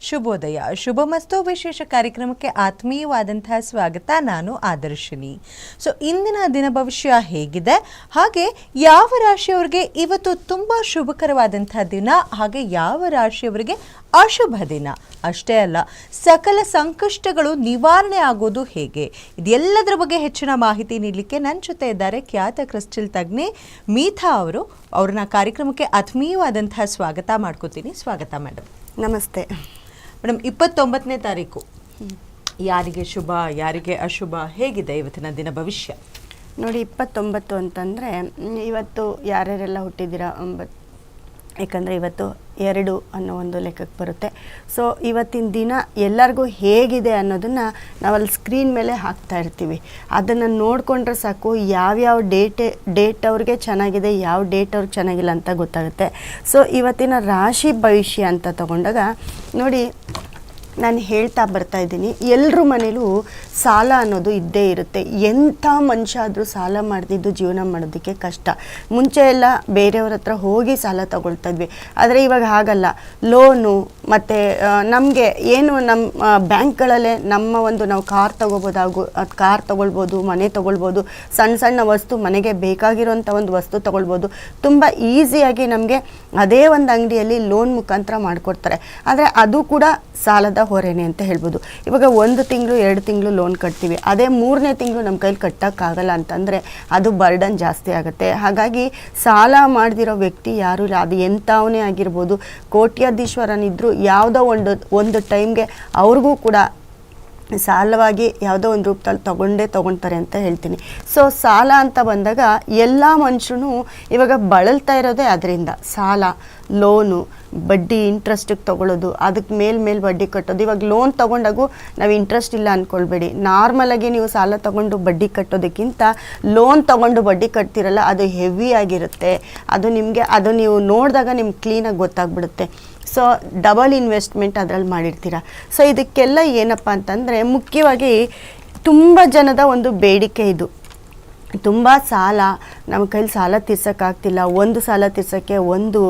ಶುಭೋದಯ. ಶುಭಮಸ್ತು ವಿಶೇಷ ಕಾರ್ಯಕ್ರಮಕ್ಕೆ ಆತ್ಮೀಯವಾದಂತಹ ಸ್ವಾಗತ. ನಾನು ಆದರ್ಶಿನಿ. ಸೊ ಇಂದಿನ ದಿನ ಭವಿಷ್ಯ ಹೇಗಿದೆ? ಹಾಗೆ ಯಾವ ರಾಶಿಯವರಿಗೆ ಇವತ್ತು ತುಂಬ ಶುಭಕರವಾದಂತಹ ದಿನ? ಹಾಗೆ ಯಾವ ರಾಶಿಯವರಿಗೆ ಅಶುಭ ದಿನ? ಅಷ್ಟೇ ಅಲ್ಲ, ಸಕಲ ಸಂಕಷ್ಟಗಳು ನಿವಾರಣೆ ಆಗೋದು ಹೇಗೆ? ಇದೆಲ್ಲದರ ಬಗ್ಗೆ ಹೆಚ್ಚಿನ ಮಾಹಿತಿ ನೀಡಲಿಕ್ಕೆ ನನ್ನ ಜೊತೆ ಇದ್ದಾರೆ ಖ್ಯಾತ ಕ್ರಿಸ್ಟಲ್ ತಜ್ಞೆ ಮೀಥಾ ಅವರು. ಅವ್ರನ್ನ ಕಾರ್ಯಕ್ರಮಕ್ಕೆ ಆತ್ಮೀಯವಾದಂತಹ ಸ್ವಾಗತ ಮಾಡ್ಕೋತೀನಿ. ಸ್ವಾಗತ ಮೇಡಮ್. ನಮಸ್ತೆ. ಮೇಡಮ್, ಇಪ್ಪತ್ತೊಂಬತ್ತನೇ ತಾರೀಕು. ಯಾರಿಗೆ ಶುಭ, ಯಾರಿಗೆ ಅಶುಭ, ಹೇಗಿದೆ ಇವತ್ತಿನ ದಿನ ಭವಿಷ್ಯ? ನೋಡಿ, ಇಪ್ಪತ್ತೊಂಬತ್ತು ಅಂತಂದರೆ, ಇವತ್ತು ಯಾರ್ಯಾರೆಲ್ಲ ಹುಟ್ಟಿದ್ದೀರಾ? ಒಂಬತ್ತು. ಯಾಕಂದರೆ ಇವತ್ತು ಎರಡು ಅನ್ನೋ ಒಂದು ಲೆಕ್ಕಕ್ಕೆ ಬರುತ್ತೆ. ಸೊ ಇವತ್ತಿನ ದಿನ ಎಲ್ಲರಿಗೂ ಹೇಗಿದೆ ಅನ್ನೋದನ್ನು ನಾವಲ್ಲಿ ಸ್ಕ್ರೀನ್ ಮೇಲೆ ಹಾಕ್ತಾ ಇರ್ತೀವಿ. ಅದನ್ನು ನೋಡಿಕೊಂಡ್ರೆ ಸಾಕು ಯಾವ್ಯಾವ ಡೇಟೆ ಡೇಟ್ ಅವ್ರಿಗೆ ಚೆನ್ನಾಗಿದೆ, ಯಾವ ಡೇಟ್ ಅವ್ರಿಗೆ ಚೆನ್ನಾಗಿಲ್ಲ ಅಂತ ಗೊತ್ತಾಗುತ್ತೆ. ಸೊ ಇವತ್ತಿನ ರಾಶಿ ಭವಿಷ್ಯ ಅಂತ ತಗೊಂಡಾಗ ನೋಡಿ ನಾನು ಹೇಳ್ತಾ ಬರ್ತಾ ಇದ್ದೀನಿ ಎಲ್ಲರ ಮನೇಲೂ ಸಾಲ ಅನ್ನೋದು ಇದ್ದೇ ಇರುತ್ತೆ. ಎಂಥ ಮನುಷ್ಯ ಆದರೂ ಸಾಲ ಮಾಡ್ದಿದ್ದು ಜೀವನ ಮಾಡೋದಕ್ಕೆ ಕಷ್ಟ. ಮುಂಚೆ ಎಲ್ಲ ಬೇರೆಯವ್ರ ಹತ್ರ ಹೋಗಿ ಸಾಲ ತಗೊಳ್ತಾ ಇದ್ವಿ. ಆದರೆ ಇವಾಗ ಹಾಗಲ್ಲ. ಲೋನು ಮತ್ತು ನಮಗೆ ಏನು ನಮ್ಮ ಬ್ಯಾಂಕ್ಗಳಲ್ಲೇ ನಮ್ಮ ಒಂದು ನಾವು ಕಾರ್ ತೊಗೋಬೋದಾಗು ಕಾರ್ ತೊಗೊಳ್ಬೋದು, ಮನೆ ತೊಗೊಳ್ಬೋದು, ಸಣ್ಣ ಸಣ್ಣ ವಸ್ತು ಮನೆಗೆ ಬೇಕಾಗಿರುವಂಥ ಒಂದು ವಸ್ತು ತೊಗೊಳ್ಬೋದು. ತುಂಬ ಈಸಿಯಾಗಿ ನಮಗೆ ಅದೇ ಒಂದು ಅಂಗಡಿಯಲ್ಲಿ ಲೋನ್ ಮುಖಾಂತರ ಮಾಡಿಕೊಡ್ತಾರೆ. ಆದರೆ ಅದು ಕೂಡ ಸಾಲದ ಹೊರೆನೆ ಅಂತ ಹೇಳ್ಬೋದು. ಇವಾಗ ಒಂದು ತಿಂಗಳು, ಎರಡು ತಿಂಗಳು ಲೋನ್ ಕಟ್ತೀವಿ. ಅದೇ ಮೂರನೇ ತಿಂಗಳು ನಮ್ಮ ಕೈಲಿ ಕಟ್ಟೋಕ್ಕಾಗಲ್ಲ ಅಂತಂದರೆ ಅದು ಬರ್ಡನ್ ಜಾಸ್ತಿ ಆಗುತ್ತೆ. ಹಾಗಾಗಿ ಸಾಲ ಮಾಡದಿರೋ ವ್ಯಕ್ತಿ ಯಾರು ಇಲ್ಲ, ಅದು ಎಂಥವನೇ ಆಗಿರ್ಬೋದು. ಕೋಟ್ಯಾಧೀಶ್ವರನಿದ್ರು ಯಾವುದೋ ಒಂದು ಒಂದು ಟೈಮ್ಗೆ ಅವ್ರಿಗೂ ಕೂಡ ಸಾಲವಾಗಿ ಯಾವುದೋ ಒಂದು ರೂಪದಲ್ಲಿ ತಗೊಂಡೇ ತಗೊಳ್ತಾರೆ ಅಂತ ಹೇಳ್ತೀನಿ. ಸೊ ಸಾಲ ಅಂತ ಬಂದಾಗ ಎಲ್ಲ ಮನುಷ್ಯನು ಇವಾಗ ಬಳಲ್ತಾ ಇರೋದೇ ಅದರಿಂದ. ಸಾಲ, ಲೋನು, ಬಡ್ಡಿ ಇಂಟ್ರೆಸ್ಟಿಗೆ ತೊಗೊಳೋದು ಅದಕ್ಕೆ ಮೇಲ್ ಮೇಲೆ ಬಡ್ಡಿ ಕಟ್ಟೋದು. ಇವಾಗ ಲೋನ್ ತೊಗೊಂಡಾಗೂ ನಾವು ಇಂಟ್ರೆಸ್ಟ್ ಇಲ್ಲ ಅಂದ್ಕೊಳ್ಬೇಡಿ ನಾರ್ಮಲಾಗಿ ನೀವು ಸಾಲ ತೊಗೊಂಡು ಬಡ್ಡಿ ಕಟ್ಟೋದಕ್ಕಿಂತ ಲೋನ್ ತೊಗೊಂಡು ಬಡ್ಡಿ ಕಟ್ತಿರಲ್ಲ, ಅದು ಹೆವಿ ಆಗಿರುತ್ತೆ. ಅದು ನಿಮಗೆ, ಅದು ನೀವು ನೋಡಿದಾಗ ನಿಮ್ಗೆ ಕ್ಲೀನಾಗಿ ಗೊತ್ತಾಗ್ಬಿಡುತ್ತೆ. ಸೊ ಡಬಲ್ ಇನ್ವೆಸ್ಟ್ಮೆಂಟ್ ಅದರಲ್ಲಿ ಮಾಡಿರ್ತೀರ? ಸೊ ಇದಕ್ಕೆಲ್ಲ ಏನಪ್ಪ ಅಂತಂದರೆ ಮುಖ್ಯವಾಗಿ ತುಂಬ ಜನದ ಒಂದು ಬೇಡಿಕೆ ಇದು. ತುಂಬ ಸಾಲ, ನಮ್ಮ ಕೈಲಿ ಸಾಲ ತೀರ್ಸೋಕ್ಕಾಗ್ತಿಲ್ಲ. ಒಂದು ಸಾಲ ತೀರ್ಸೋಕ್ಕೆ ಒಂದು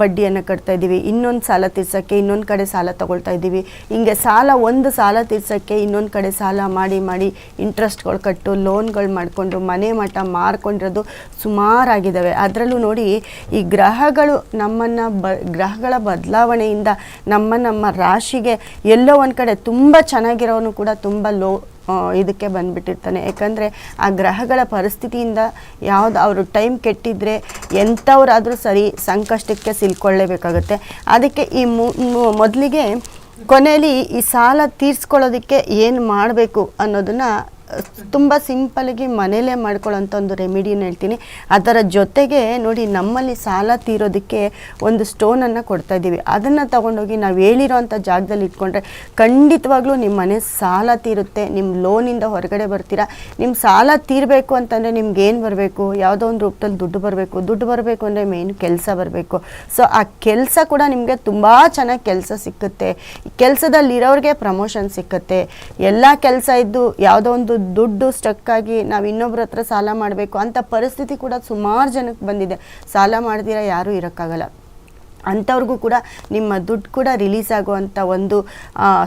ಬಡ್ಡಿಯನ್ನು ಕಟ್ತಾ ಇದ್ದೀವಿ. ಇನ್ನೊಂದು ಸಾಲ ತೀರ್ಸೋಕ್ಕೆ ಇನ್ನೊಂದು ಕಡೆ ಸಾಲ ತಗೊಳ್ತಾ ಇದ್ದೀವಿ. ಹಿಂಗೆ ಸಾಲ, ಒಂದು ಸಾಲ ತೀರ್ಸೋಕ್ಕೆ ಇನ್ನೊಂದು ಕಡೆ ಸಾಲ ಮಾಡಿ ಮಾಡಿ ಇಂಟ್ರೆಸ್ಟ್ಗಳು ಕಟ್ಟು ಲೋನ್ಗಳು ಮಾಡಿಕೊಂಡು, ಮನೆ ಮಠ ಮಾರ್ಕೊಂಡಿರೋದು ಸುಮಾರಾಗಿದ್ದಾವೆ. ಅದರಲ್ಲೂ ನೋಡಿ, ಈ ಗ್ರಹಗಳು ನಮ್ಮನ್ನು ಬ, ಗ್ರಹಗಳ ಬದಲಾವಣೆಯಿಂದ ನಮ್ಮ ನಮ್ಮ ರಾಶಿಗೆ ಎಲ್ಲೋ ಒಂದು ಕಡೆ ತುಂಬ ಚೆನ್ನಾಗಿರೋನು ಕೂಡ ತುಂಬ ಲೋ ಇದಕ್ಕೆ ಬಂದ್ಬಿಟ್ಟಿರ್ತಾನೆ. ಯಾಕಂದರೆ ಆ ಗ್ರಹಗಳ ಪರಿಸ್ಥಿತಿಯಿಂದ ಯಾವುದು ಅವರು ಟೈಮ್ ಕೆಟ್ಟಿದ್ರೆ ಎಂಥವ್ರಾದರೂ ಸರಿ ಸಂಕಷ್ಟಕ್ಕೆ ಸಿಲ್ಕೊಳ್ಳೇಬೇಕಾಗುತ್ತೆ. ಅದಕ್ಕೆ ಈ ಮೊದಲಿಗೆ ಕೊನೆಯಲ್ಲಿ ಈ ಸಾಲ ತೀರಿಸ್ಕೊಳ್ಳೋದಕ್ಕೆ ಏನು ಮಾಡಬೇಕು ಅನ್ನೋದನ್ನು ತುಂಬ ಸಿಂಪಲ್ಗೆ ಮನೇಲೇ ಮಾಡ್ಕೊಳ್ಳೋಂಥ ಒಂದು ರೆಮಿಡಿನ ಹೇಳ್ತೀನಿ. ಅದರ ಜೊತೆಗೆ ನೋಡಿ ನಮ್ಮಲ್ಲಿ ಸಾಲ ತೀರೋದಕ್ಕೆ ಒಂದು ಸ್ಟೋನನ್ನು ಕೊಡ್ತಾ ಇದ್ದೀವಿ. ಅದನ್ನು ತಗೊಂಡೋಗಿ ನಾವು ಹೇಳಿರೋಂಥ ಜಾಗದಲ್ಲಿ ಇಟ್ಕೊಂಡ್ರೆ ಖಂಡಿತವಾಗ್ಲೂ ನಿಮ್ಮ ಮನೆ ಸಾಲ ತೀರುತ್ತೆ. ನಿಮ್ಮ ಲೋನಿಂದ ಹೊರಗಡೆ ಬರ್ತೀರಾ. ನಿಮ್ಮ ಸಾಲ ತೀರಬೇಕು ಅಂತಂದರೆ ನಿಮ್ಗೆ ಏನು ಬರಬೇಕು? ಯಾವುದೋ ಒಂದು ರೂಪದಲ್ಲಿ ದುಡ್ಡು ಬರಬೇಕು. ದುಡ್ಡು ಬರಬೇಕು ಅಂದರೆ ಮೇನ್ ಕೆಲಸ ಬರಬೇಕು. ಸೊ ಆ ಕೆಲಸ ಕೂಡ ನಿಮಗೆ ತುಂಬ ಚೆನ್ನಾಗಿ ಕೆಲಸ ಸಿಕ್ಕುತ್ತೆ. ಕೆಲಸದಲ್ಲಿರೋರಿಗೆ ಪ್ರಮೋಷನ್ ಸಿಕ್ಕುತ್ತೆ. ಎಲ್ಲ ಕೆಲಸ ಇದ್ದು ಯಾವುದೋ ಒಂದು ದುಡ್ಡು ಸ್ಟಕ್ ಆಗಿ ನಾವು ಇನ್ನೊಬ್ರ ಹತ್ರ ಸಾಲ ಮಾಡಬೇಕು ಅಂತ ಪರಿಸ್ಥಿತಿ ಕೂಡ ಸುಮಾರು ಜನಕ್ಕೆ ಬಂದಿದೆ. ಸಾಲ ಮಾಡ್ದಿರ ಯಾರೂ ಇರೋಕ್ಕಾಗಲ್ಲ. ಅಂಥವ್ರಿಗೂ ಕೂಡ ನಿಮ್ಮ ದುಡ್ಡು ಕೂಡ ರಿಲೀಸ್ ಆಗುವಂಥ ಒಂದು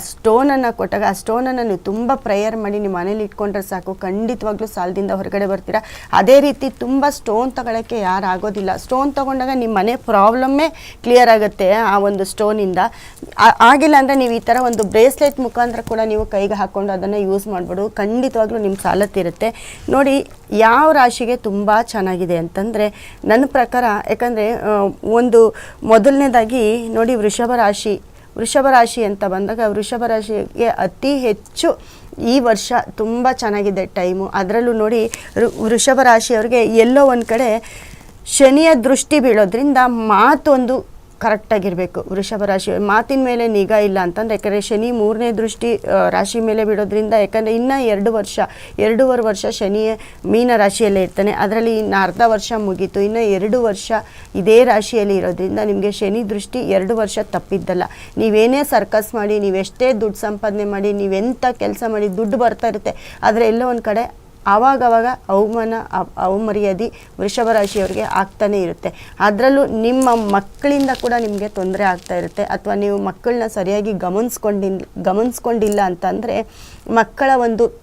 ಸ್ಟೋನನ್ನು ಕೊಟ್ಟಾಗ, ಆ ಸ್ಟೋನನ್ನು ನೀವು ತುಂಬ ಪ್ರೇಯರ್ ಮಾಡಿ ನಿಮ್ಮ ಮನೇಲಿ ಇಟ್ಕೊಂಡ್ರೆ ಸಾಕು. ಖಂಡಿತವಾಗ್ಲೂ ಸಾಲದಿಂದ ಹೊರಗಡೆ ಬರ್ತೀರಾ? ಅದೇ ರೀತಿ ತುಂಬ ಸ್ಟೋನ್ ತಗೊಳ್ಳೋಕ್ಕೆ ಯಾರು ಆಗೋದಿಲ್ಲ ಸ್ಟೋನ್ ತೊಗೊಂಡಾಗ ನಿಮ್ಮ ಮನೆ ಪ್ರಾಬ್ಲಮ್ಮೇ ಕ್ಲಿಯರ್ ಆಗುತ್ತೆ, ಆ ಒಂದು ಸ್ಟೋನಿಂದ ಆಗಿಲ್ಲ ಅಂದರೆ ನೀವು ಈ ಥರ ಒಂದು ಬ್ರೇಸ್ಲೆಟ್ ಮುಖಾಂತರ ಕೂಡ ನೀವು ಕೈಗೆ ಹಾಕ್ಕೊಂಡು ಅದನ್ನು ಯೂಸ್ ಮಾಡ್ಬೋದು. ಖಂಡಿತವಾಗ್ಲೂ ನಿಮ್ಮ ಸಾಲತ್ತಿರುತ್ತೆ ತೀರುತ್ತೆ. ನೋಡಿ ಯಾವ ರಾಶಿಗೆ ತುಂಬ ಚೆನ್ನಾಗಿದೆ ಅಂತಂದರೆ ನನ್ನ ಪ್ರಕಾರ, ಯಾಕಂದರೆ ಒಂದು ಮೊದಲನೇದಾಗಿ ನೋಡಿ ವೃಷಭ ರಾಶಿ ವೃಷಭ ರಾಶಿ ಅಂತ ಬಂದಾಗ ವೃಷಭ ರಾಶಿಗೆ ಅತಿ ಹೆಚ್ಚು ಈ ವರ್ಷ ತುಂಬ ಚೆನ್ನಾಗಿದೆ ಟೈಮು ಅದರಲ್ಲೂ ನೋಡಿ ವೃಷಭ ರಾಶಿಯವ್ರಿಗೆ ಎಲ್ಲೋ ಒಂದು ಕಡೆ ಶನಿಯ ದೃಷ್ಟಿ ಬೀಳೋದ್ರಿಂದ ಮಾತೊಂದು ಕರೆಕ್ಟಾಗಿರಬೇಕು. ವೃಷಭ ರಾಶಿ, ಮಾತಿನ ಮೇಲೆ ನಿಗಾ ಇಲ್ಲ ಅಂತಂದರೆ, ಯಾಕಂದರೆ ಶನಿ ಮೂರನೇ ದೃಷ್ಟಿ ರಾಶಿ ಮೇಲೆ ಬಿಡೋದ್ರಿಂದ ಯಾಕಂದರೆ ಇನ್ನೂ ಎರಡು ವರ್ಷ, ಎರಡೂವರೆ ವರ್ಷ ಶನಿಯ ಮೀನ ರಾಶಿಯಲ್ಲೇ ಇರ್ತಾನೆ. ಅದರಲ್ಲಿ ಇನ್ನು ಅರ್ಧ ವರ್ಷ ಮುಗೀತು. ಇನ್ನು ಎರಡು ವರ್ಷ ಇದೇ ರಾಶಿಯಲ್ಲಿ ಇರೋದ್ರಿಂದ ನಿಮಗೆ ಶನಿ ದೃಷ್ಟಿ ಎರಡು ವರ್ಷ ತಪ್ಪಿದ್ದಲ್ಲ. ನೀವೇನೇ ಸರ್ಕಸ್ ಮಾಡಿ, ನೀವೆಷ್ಟೇ ದುಡ್ಡು ಸಂಪಾದನೆ ಮಾಡಿ ನೀವೆಂಥ ಕೆಲಸ ಮಾಡಿ, ದುಡ್ಡು ಬರ್ತಾ ಇರುತ್ತೆ. ಆದರೆ ಎಲ್ಲೋ ಒಂದು ಕಡೆ ಆವಾಗವಾಗ ಅವಮಾನ ಅವಮರ್ಯಾದಿ ಅವಮರ್ಯಾದೆ ವೃಷಭ ರಾಶಿಯವರಿಗೆ ಆಗ್ತಾನೆ ಇರುತ್ತೆ. ಅದರಲ್ಲೂ ನಿಮ್ಮ ಮಕ್ಕಳಿಂದ ಕೂಡ ನಿಮಗೆ ತೊಂದರೆ ಆಗ್ತಾ ಇರುತ್ತೆ. ಅಥವಾ ನೀವು ಮಕ್ಕಳನ್ನ ಸರಿಯಾಗಿ ಗಮನಿಸ್ಕೊಂಡಿಲ್ಲ ಗಮನಿಸ್ಕೊಂಡಿಲ್ಲ ಅಂತಂದರೆ ಮಕ್ಕಳ ಒಂದು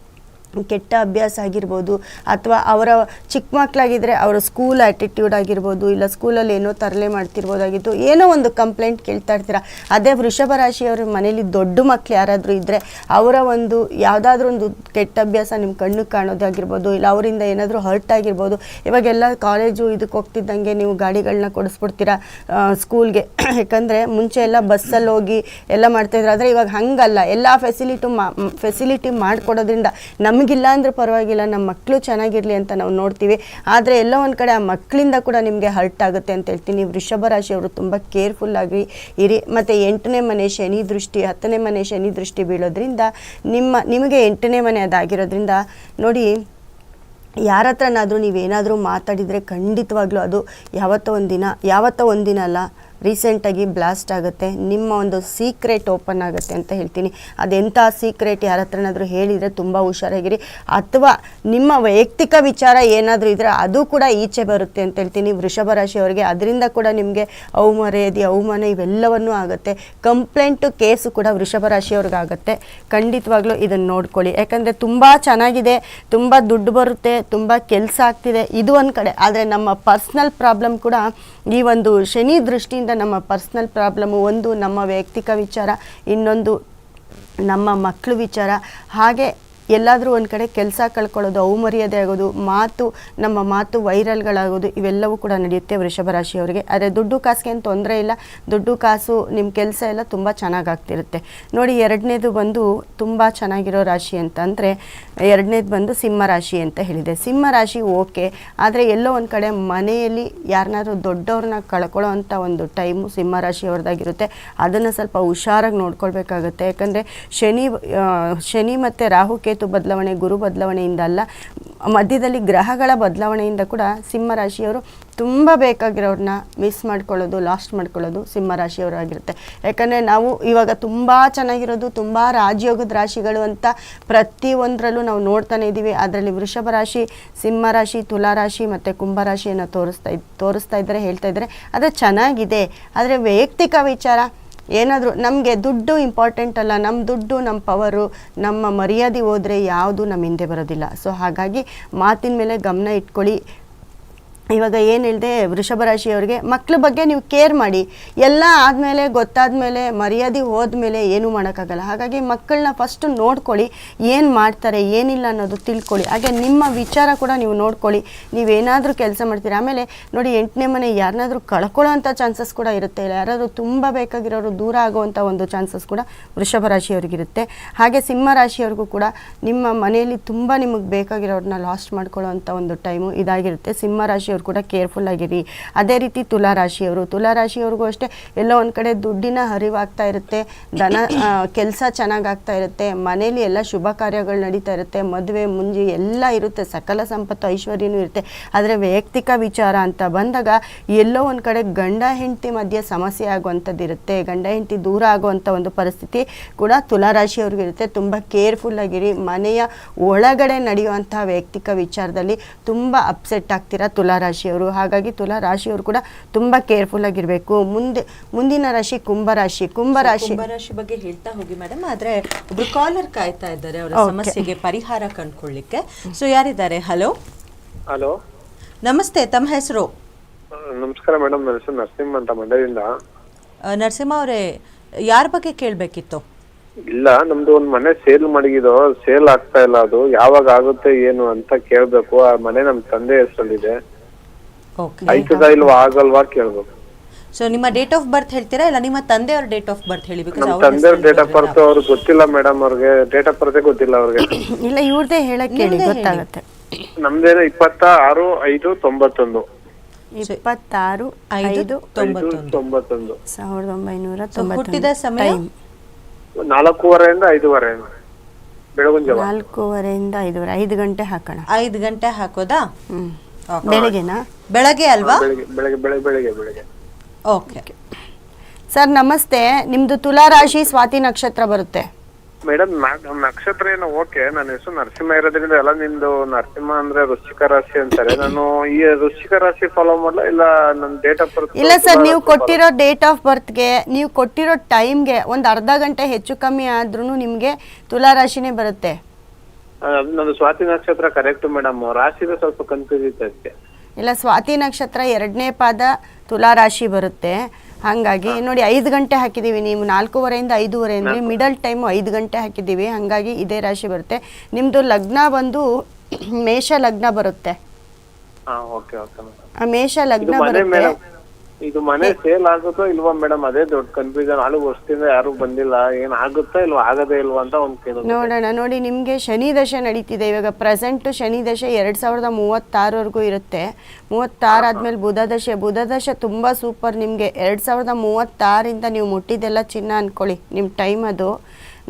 ಕೆಟ್ಟ ಅಭ್ಯಾಸ ಆಗಿರ್ಬೋದು ಅಥವಾ ಅವರ ಚಿಕ್ಕ ಮಕ್ಕಳಾಗಿದ್ದರೆ ಅವರ ಸ್ಕೂಲ್ ಆ್ಯಟಿಟ್ಯೂಡ್ ಆಗಿರ್ಬೋದು ಇಲ್ಲ ಸ್ಕೂಲಲ್ಲಿ ಏನೋ ತರಲೆ ಮಾಡ್ತಿರ್ಬೋದಾಗಿತ್ತು, ಏನೋ ಒಂದು ಕಂಪ್ಲೇಂಟ್ ಕೇಳ್ತಾ ಇರ್ತೀರ. ಅದೇ ವೃಷಭ ರಾಶಿಯವರ ಮನೇಲಿ ದೊಡ್ಡ ಮಕ್ಕಳು ಯಾರಾದರೂ ಇದ್ದರೆ ಅವರ ಒಂದು ಯಾವುದಾದ್ರೂ ಒಂದು ಕೆಟ್ಟ ಅಭ್ಯಾಸ ನಿಮ್ಮ ಕಣ್ಣಿಗೆ ಕಾಣೋದಾಗಿರ್ಬೋದು ಇಲ್ಲ ಅವರಿಂದ ಏನಾದರೂ ಹರ್ಟ್ ಆಗಿರ್ಬೋದು. ಇವಾಗೆಲ್ಲ ಕಾಲೇಜು ಇದಕ್ಕೆ ಹೋಗ್ತಿದ್ದಂಗೆ ನೀವು ಗಾಡಿಗಳನ್ನ ಕೊಡಿಸ್ಬಿಡ್ತೀರಾ ಸ್ಕೂಲ್ಗೆ ಯಾಕಂದರೆ ಮುಂಚೆ ಎಲ್ಲ ಬಸ್ಸಲ್ಲಿ ಹೋಗಿ ಎಲ್ಲ ಮಾಡ್ತಾಯಿದ್ರು ಆದರೆ ಇವಾಗ ಹಂಗಲ್ಲ. ಎಲ್ಲ ಫೆಸಿಲಿಟಿ ಮಾ ಫೆಸಿಲಿಟಿ ಮಾಡಿಕೊಡೋದ್ರಿಂದ ನಮಗಿಲ್ಲ ಅಂದ್ರೆ ಪರವಾಗಿಲ್ಲ ನಮ್ಮ ಮಕ್ಕಳು ಚೆನ್ನಾಗಿರಲಿ ಅಂತ ನಾವು ನೋಡ್ತೀವಿ. ಆದರೆ ಎಲ್ಲ ಒಂದು ಕಡೆ ಆ ಮಕ್ಕಳಿಂದ ಕೂಡ ನಿಮಗೆ ಹರ್ಟ್ ಆಗುತ್ತೆ ಅಂತ ಹೇಳ್ತೀನಿ. ವೃಷಭ ರಾಶಿಯವರು ತುಂಬ ಕೇರ್ಫುಲ್ ಆಗಿ ಇರಿ. ಮತ್ತು ಎಂಟನೇ ಮನೆ ಶನಿ ದೃಷ್ಟಿ, ಹತ್ತನೇ ಮನೆ ಶನಿ ದೃಷ್ಟಿ ಬೀಳೋದ್ರಿಂದ ನಿಮ್ಮ, ನಿಮಗೆ ಎಂಟನೇ ಮನೆ ಅದಾಗಿರೋದ್ರಿಂದ ನೋಡಿ ಯಾರ ಹತ್ರನಾದರೂ ನೀವೇನಾದರೂ ಮಾತಾಡಿದರೆ ಖಂಡಿತವಾಗ್ಲೂ ಅದು ಯಾವತ್ತೋ ಒಂದಿನ ಯಾವತ್ತೋ ಒಂದಿನ ಅಲ್ಲ ರೀಸೆಂಟಾಗಿ ಬ್ಲಾಸ್ಟ್ ಆಗುತ್ತೆ. ನಿಮ್ಮ ಒಂದು ಸೀಕ್ರೆಟ್ ಓಪನ್ ಆಗುತ್ತೆ ಅಂತ ಹೇಳ್ತೀನಿ. ಅದೆಂಥ ಸೀಕ್ರೆಟ್ ಯಾರ ಹತ್ರನಾದರೂ ಹೇಳಿದರೆ ತುಂಬ ಹುಷಾರಾಗಿರಿ. ಅಥವಾ ನಿಮ್ಮ ವೈಯಕ್ತಿಕ ವಿಚಾರ ಏನಾದರೂ ಇದ್ದರೆ ಅದು ಕೂಡ ಈಚೆ ಬರುತ್ತೆ ಅಂತ ಹೇಳ್ತೀನಿ. ವೃಷಭ ರಾಶಿಯವರಿಗೆ ಅದರಿಂದ ಕೂಡ ನಿಮಗೆ ಅವಮರ್ಯಾದೆ, ಅವಮಾನ ಇವೆಲ್ಲವನ್ನೂ ಆಗುತ್ತೆ. ಕಂಪ್ಲೇಂಟು ಕೇಸು ಕೂಡ ವೃಷಭ ರಾಶಿಯವ್ರಿಗಾಗುತ್ತೆ ಖಂಡಿತವಾಗ್ಲೂ ಇದನ್ನು ನೋಡ್ಕೊಳ್ಳಿ. ಯಾಕಂದರೆ ತುಂಬ ಚೆನ್ನಾಗಿದೆ, ತುಂಬ ದುಡ್ಡು ಬರುತ್ತೆ, ತುಂಬ ಕೆಲಸ ಆಗ್ತಿದೆ. ಇದು ಒಂದು ಕಡೆ. ಆದರೆ ನಮ್ಮ ಪರ್ಸ್ನಲ್ ಪ್ರಾಬ್ಲಮ್ ಕೂಡ ಈ ಒಂದು ಶನಿ ದೃಷ್ಟಿಯಿಂದ ನಮ್ಮ ಪರ್ಸ್ನಲ್ ಪ್ರಾಬ್ಲಮ್ಮು ಒಂದು ನಮ್ಮ ವೈಯಕ್ತಿಕ ವಿಚಾರ ಇನ್ನೊಂದು ನಮ್ಮ ಮಕ್ಕಳು ವಿಚಾರ. ಹಾಗೆ ಎಲ್ಲಾದರೂ ಒಂದು ಕಡೆ ಕೆಲಸ ಕಳ್ಕೊಳ್ಳೋದು ಅವಮರ್ಯಾದೆ ಆಗೋದು, ಮಾತು, ನಮ್ಮ ಮಾತು ವೈರಲ್ಗಳಾಗೋದು, ಇವೆಲ್ಲವೂ ಕೂಡ ನಡೆಯುತ್ತೆ ವೃಷಭ ರಾಶಿಯವರಿಗೆ. ಆದರೆ ದುಡ್ಡು ಕಾಸಿಗೆ ಏನು ತೊಂದರೆ ಇಲ್ಲ. ದುಡ್ಡು ಕಾಸು ನಿಮ್ಮ ಕೆಲಸ ಎಲ್ಲ ತುಂಬ ಚೆನ್ನಾಗಿ ಆಗ್ತಿರುತ್ತೆ ನೋಡಿ, ಎರಡನೇದು ಬಂದು ತುಂಬ ಚೆನ್ನಾಗಿರೋ ರಾಶಿ ಅಂತಂದರೆ, ಎರಡನೇದು ಬಂದು ಸಿಂಹ ರಾಶಿ ಅಂತ ಹೇಳಿದೆ. ಸಿಂಹ ರಾಶಿ ಓಕೆ, ಆದರೆ ಎಲ್ಲೋ ಒಂದು ಕಡೆ ಮನೆಯಲ್ಲಿ ಯಾರನ್ನಾದ್ರೂ ದೊಡ್ಡವ್ರನ್ನ ಕಳ್ಕೊಳ್ಳೋ ಅಂಥ ಒಂದು ಟೈಮು ಸಿಂಹ ರಾಶಿಯವ್ರದ್ದಾಗಿರುತ್ತೆ ಅದನ್ನು ಸ್ವಲ್ಪ ಹುಷಾರಾಗಿ ನೋಡ್ಕೊಳ್ಬೇಕಾಗುತ್ತೆ. ಯಾಕಂದರೆ ಶನಿ ಶನಿ ಮತ್ತು ರಾಹುಕೇತು ಬದಲಾವಣೆ, ಗುರು ಬದಲಾವಣೆಯಿಂದ ಅಲ್ಲ, ಮಧ್ಯದಲ್ಲಿ ಗ್ರಹಗಳ ಬದಲಾವಣೆಯಿಂದ ಕೂಡ ಸಿಂಹ ರಾಶಿಯವರು ತುಂಬ ಬೇಕಾಗಿರೋರನ್ನ ಮಿಸ್ ಮಾಡ್ಕೊಳ್ಳೋದು ಲಾಸ್ಟ್ ಮಾಡ್ಕೊಳ್ಳೋದು ಸಿಂಹ ರಾಶಿಯವರಾಗಿರುತ್ತೆ ಯಾಕಂದರೆ ನಾವು ಇವಾಗ ತುಂಬ ಚೆನ್ನಾಗಿರೋದು, ತುಂಬ ರಾಜಯೋಗದ ರಾಶಿಗಳು ಅಂತ ಪ್ರತಿಯೊಂದರಲ್ಲೂ ನಾವು ನೋಡ್ತಾನೆ ಇದ್ದೀವಿ ಅದರಲ್ಲಿ ವೃಷಭ ರಾಶಿ, ಸಿಂಹ ರಾಶಿ, ತುಲಾ ರಾಶಿ ಮತ್ತು ಕುಂಭ ರಾಶಿಯನ್ನು ತೋರಿಸ್ತಾ ತೋರಿಸ್ತಾ ಇದ್ದಾರೆ, ಹೇಳ್ತಾ ಇದ್ದಾರೆ. ಆದರೆ ಚೆನ್ನಾಗಿದೆ. ಆದರೆ ವೈಯಕ್ತಿಕ ವಿಚಾರ ಏನಾದರೂ ನಮಗೆ ದುಡ್ಡು ಇಂಪಾರ್ಟೆಂಟ್ ಅಲ್ಲ ನಮ್ಮ ದುಡ್ಡು ನಮ್ಮ ಪವರು ನಮ್ಮ ಮರ್ಯಾದೆ ಹೋದರೆ ಯಾವುದು ನಮ್ಮ ಹಿಂದೆ ಬರೋದಿಲ್ಲ. ಸೊ ಹಾಗಾಗಿ ಮಾತಿನ ಮೇಲೆ ಗಮನ ಇಟ್ಕೊಳ್ಳಿ. ಇವಾಗ ಏನು ಹೇಳಿದೆ ವೃಷಭ ರಾಶಿಯವರಿಗೆ ಮಕ್ಳ ಬಗ್ಗೆ ನೀವು ಕೇರ್ ಮಾಡಿ. ಎಲ್ಲ ಆದಮೇಲೆ, ಗೊತ್ತಾದಮೇಲೆ, ಮರ್ಯಾದೆ ಹೋದ್ಮೇಲೆ ಏನೂ ಮಾಡೋಕ್ಕಾಗಲ್ಲ. ಹಾಗಾಗಿ ಮಕ್ಕಳನ್ನ ಫಸ್ಟು ನೋಡ್ಕೊಳ್ಳಿ, ಏನು ಮಾಡ್ತಾರೆ, ಏನಿಲ್ಲ ಅನ್ನೋದು ತಿಳ್ಕೊಳ್ಳಿ. ಹಾಗೆ ನಿಮ್ಮ ವಿಚಾರ ಕೂಡ ನೀವು ನೋಡ್ಕೊಳ್ಳಿ. ನೀವೇನಾದರೂ ಕೆಲಸ ಮಾಡ್ತೀರಾ? ಆಮೇಲೆ ನೋಡಿ, ಎಂಟನೇ ಮನೆ ಯಾರನ್ನಾದರೂ ಕಳ್ಕೊಳ್ಳೋ ಅಂಥ ಚಾನ್ಸಸ್ ಕೂಡ ಇರುತ್ತೆ. ಇಲ್ಲ, ಯಾರಾದರೂ ತುಂಬ ಬೇಕಾಗಿರೋರು ದೂರ ಆಗುವಂಥ ಒಂದು ಚಾನ್ಸಸ್ ಕೂಡ ವೃಷಭ ರಾಶಿಯವ್ರಿಗಿರುತ್ತೆ ಹಾಗೆ ಸಿಂಹ ರಾಶಿಯವ್ರಿಗೂ ಕೂಡ ನಿಮ್ಮ ಮನೆಯಲ್ಲಿ ತುಂಬ ನಿಮಗೆ ಬೇಕಾಗಿರೋರನ್ನ ಲಾಸ್ಟ್ ಮಾಡ್ಕೊಳ್ಳೋ ಒಂದು ಟೈಮು ಇದಾಗಿರುತ್ತೆ. ಸಿಂಹ ರಾಶಿಯವ್ರು ಕೂಡ ಕೇರ್ಫುಲ್ ಆಗಿರಿ. ಅದೇ ರೀತಿ ತುಲಾ ರಾಶಿಯವರು ತುಲಾ ರಾಶಿಯವ್ರಿಗೂ ಅಷ್ಟೇ ಎಲ್ಲೋ ಒಂದು ಕಡೆ ದುಡ್ಡಿನ ಹರಿವಾಗ್ತಾ ಇರುತ್ತೆ ದನ ಕೆಲಸ ಚೆನ್ನಾಗಾಗ್ತಾ ಇರುತ್ತೆ, ಮನೇಲಿ ಎಲ್ಲ ಶುಭ ಕಾರ್ಯಗಳು ನಡೀತಾ ಇರುತ್ತೆ, ಮದುವೆ, ಮುಂಜಿ ಎಲ್ಲ ಇರುತ್ತೆ, ಸಕಲ ಸಂಪತ್ತು ಐಶ್ವರ್ಯನೂ ಇರುತ್ತೆ. ಆದರೆ ವೈಯಕ್ತಿಕ ವಿಚಾರ ಅಂತ ಬಂದಾಗ ಎಲ್ಲೋ ಒಂದು ಕಡೆ ಗಂಡ, ಹೆಂಡತಿ ಮಧ್ಯೆ ಸಮಸ್ಯೆ ಆಗುವಂಥದ್ದು ಇರುತ್ತೆ ಗಂಡ, ಹೆಂಡತಿ ದೂರ ಆಗುವಂಥ ಒಂದು ಪರಿಸ್ಥಿತಿ ಕೂಡ ತುಲಾ ರಾಶಿಯವ್ರಿಗೆ ಇರುತ್ತೆ. ತುಂಬ ಕೇರ್ಫುಲ್ ಆಗಿರಿ. ಮನೆಯ ಒಳಗಡೆ ನಡೆಯುವಂಥ ವೈಯಕ್ತಿಕ ವಿಚಾರದಲ್ಲಿ ತುಂಬ ಅಪ್ಸೆಟ್ ಆಗ್ತೀರಾ ತುಲಾ ರಾಶಿಯವರು. ಹಾಗಾಗಿ ತುಲಾ ರಾಶಿಯವರು ಕೂಡ ತುಂಬಾ ಕೇರ್ಫುಲ್ ಆಗಿರ್ಬೇಕು. ಮುಂದೆ ಮುಂದಿನ ರಾಶಿ ಕುಂಭ ರಾಶಿ. ಕುಂಭ ರಾಶಿ ಕುಂಭರಾಶಿ ಬಗ್ಗೆ ಹೇಳ್ತಾ ಹೋಗಿ ಮೇಡಮ್ ಆದ್ರೆ ಒಬ್ರು ಕಾಲರ್ ಕಾಯ್ತಾ ಇದ್ದಾರೆ ಅವರ ಸಮಸ್ಯೆಗೆ ಪರಿಹಾರ ಕಂಡುಕೊಳ್ಳಿಕ್ಕೆ. ಸೊ ಯಾರಿದ್ದಾರೆ? ಹಲೋ ಹಲೋ ನಮಸ್ತೆ ತಮ್ಮ ಹೆಸರು? ನಮಸ್ಕಾರ ಮೇಡಮ್ ನನ್ನ ಹೆಸರು ನರಸಿಂಹ ಅಂತ ಮಂಡ್ಯದಿಂದ. ನರಸಿಂಹ ಅವರೇ ಯಾರ ಬಗ್ಗೆ ಕೇಳಬೇಕಿತ್ತು? ಇಲ್ಲ ನಮ್ದು ಒಂದ್ ಮನೆ ಸೇಲ್ ಮಾಡಿಗಿದೋ ಸೇಲ್ ಆಗ್ತಾ ಇಲ್ಲ ಅದು. ಯಾವಾಗ ಆಗುತ್ತೆ ಏನು ಅಂತ ಕೇಳ್ಬೇಕು. ಆ ಮನೆ ನಮ್ ತಂದೆ ಹೆಸರಲ್ಲಿದೆ. ಆಯ್ತದ ಇಲ್ವಾ? ಆಗಲ್ವಾ ಕೇಳ್ಬೇಕು. ಸೊ ನಿಮ್ಮ ಡೇಟ್ ಆಫ್ ಬರ್ತ್ ಹೇಳ್ತೀರಾ? ಇಲ್ಲ ನಿಮ್ಮ ತಂದೆಯವ್ರ ಡೇಟ್ ಆಫ್ ಬರ್ತ್ ಹೇಳಿ ನಮ್ ತಂದೆ ಡೇಟ್ ಆಫ್ ಬರ್ತ್ ಅವ್ರಿಗೆ ಗೊತ್ತಿಲ್ಲ ಮೇಡಮ್ ಅವ್ರಿಗೆ. ಡೇಟ್ ಆಫ್ ಬರ್ತ್ ಗೊತ್ತಿಲ್ಲ ಅವ್ರಿಗೆ. ಇಲ್ಲ ಇವ್ರದೇ ಹೇಳಕ್ ಹೇಳಿ ಗೊತ್ತಾಗತ್ತೆ ನಮ್ದೇನೋ ಗೊತ್ತಾಗುತ್ತೆ. ನಮ್ದೇನು ಇಪ್ಪತ್ತ ಆರು ಐದು ತೊಂಬತ್ತೊಂದು. ಇಪ್ಪತ್ತಾರು ಐದು ಐದು ತೊಂಬತ್ತೊಂದು. ಸಾವಿರದ ಒಂಬೈನೂರ ಹುಟ್ಟಿದ ಸಮಯ? ಟೈಮ್ ನಾಲ್ಕೂವರೆಯಿಂದ ಐದೂವರೆ ಬೆಳಗಿನ ಜಾವ ನಾಲ್ಕೂವರೆಯಿಂದ ಐದುವರೆ ಐದು ಗಂಟೆ ಹಾಕೋಣ. ಐದು ಗಂಟೆ ಹಾಕೋದಾ? ಹ್ಮ್. ಬೆಳಗ್ಗೆನಾ? ಬೆಳಗ್ಗೆ ಅಲ್ವಾ? ಬೆಳಿಗ್ಗೆ ಬೆಳಗ್ಗೆ ಬೆಳಗ್ಗೆ ಬೆಳಿಗ್ಗೆ ಬೆಳಿಗ್ಗೆ. ಓಕೆ. ಸರ್ ನಮಸ್ತೆ. ನಿಮ್ದು ತುಲಾ ರಾಶಿ ಸ್ವಾತಿ ನಕ್ಷತ್ರ ಬರುತ್ತೆ. ಮೇಡಮ್ ನಕ್ಷತ್ರ ಏನೋ ಓಕೆ. ನನ್ನ ಹೆಸರು ನರಸಿಂಹ ಇರೋದ್ರಿಂದ ಎಲ್ಲ ನಿಮ್ದು ನರಸಿಂಹ ಅಂದ್ರೆ ವೃಶ್ಚಿಕ ರಾಶಿ ಅಂತಾರೆ. ನಾನು ಈ ವೃಶ್ಚಿಕ ರಾಶಿ ಫಾಲೋ ಮಾಡಲ? ಇಲ್ಲ ನನ್ನ ಡೇಟ್ ಆಫ್ ಬರ್ತ್ ಇಲ್ಲ ಸರ್ ನೀವು ಕೊಟ್ಟಿರೋ ಡೇಟ್ ಆಫ್ ಬರ್ತ್ಗೆ ನೀವು ಕೊಟ್ಟಿರೋ ಟೈಮ್ಗೆ ಒಂದು ಅರ್ಧ ಗಂಟೆ ಹೆಚ್ಚು ಕಮ್ಮಿ ಆದ್ರೂ ನಿಮಗೆ ತುಲಾ ರಾಶಿನೇ ಬರುತ್ತೆ. ನಂದು ಸ್ವಾತಿ ನಕ್ಷತ್ರ ಕರೆಕ್ಟ್ ಮೇಡಮ್ ರಾಶಿ ಸ್ವಲ್ಪ ಕನ್ಫ್ಯೂಸ್ ಇತ್ತು ಅಷ್ಟೇ. ಇಲ್ಲ ಸ್ವಾತಿ ನಕ್ಷತ್ರ ಎರಡನೇ ಪಾದ ತುಲಾ ರಾಶಿ ಬರುತ್ತೆ. ಹಾಗಾಗಿ ನೋಡಿ ಐದು ಗಂಟೆ ಹಾಕಿದ್ದೀವಿ ನೀವು. ನಾಲ್ಕೂವರೆಯಿಂದ ಐದೂವರೆ ಅಂದರೆ ಮಿಡಲ್ ಟೈಮು ಐದು ಗಂಟೆ ಹಾಕಿದ್ದೀವಿ ಹಾಗಾಗಿ ಇದೇ ರಾಶಿ ಬರುತ್ತೆ. ನಿಮ್ಮದು ಲಗ್ನ ಬಂದು ಮೇಷ ಲಗ್ನ ಬರುತ್ತೆ. ಮೇಷ ಲಗ್ನ ಬರುತ್ತೆ. ಇದು ಮನೆ ಸೇಲ್ ಆಗುತ್ತೋ ಇಲ್ವಾ ಮೇಡಮ್ ಅದೇ ದೊಡ್ಡ ಕನ್ಫ್ಯೂಷನ್ ಹಾಳು ವರ್ಷದಿಂದ ಯಾರು ಬಂದಿಲ್ಲ. ಏನ್ ಆಗುತ್ತಾ ಇಲ್ವಾ ಆಗದೇ ಇಲ್ವಾ ಅಂತ ಒಂದು ಕೇಳೋದು. ನೋಡೋಣ ನೋಡಿ ನಿಮಗೆ ಶನಿ ದಶೆ ನಡೀತಿದೆ. ಇವಾಗ ಪ್ರೆಸೆಂಟ್ ಶನಿ ದಶೆ ಎರಡು ಸಾವಿರದ ಮೂವತ್ತಾರವರೆಗೂ ಇರುತ್ತೆ. ಮೂವತ್ತಾರು ಆದಮೇಲೆ ಬುಧ ದಶೆ. ಬುಧ ದಶೆ ತುಂಬ ಸೂಪರ್ ನಿಮಗೆ. ಎರಡು ಸಾವಿರದ ಮೂವತ್ತಾರಿಂದ ನೀವು ಮುಟ್ಟಿದ್ದೆಲ್ಲ ಚಿನ್ನ ಅನ್ಕೊಳ್ಳಿ. ನಿಮ್ಮ ಟೈಮ್ ಅದು.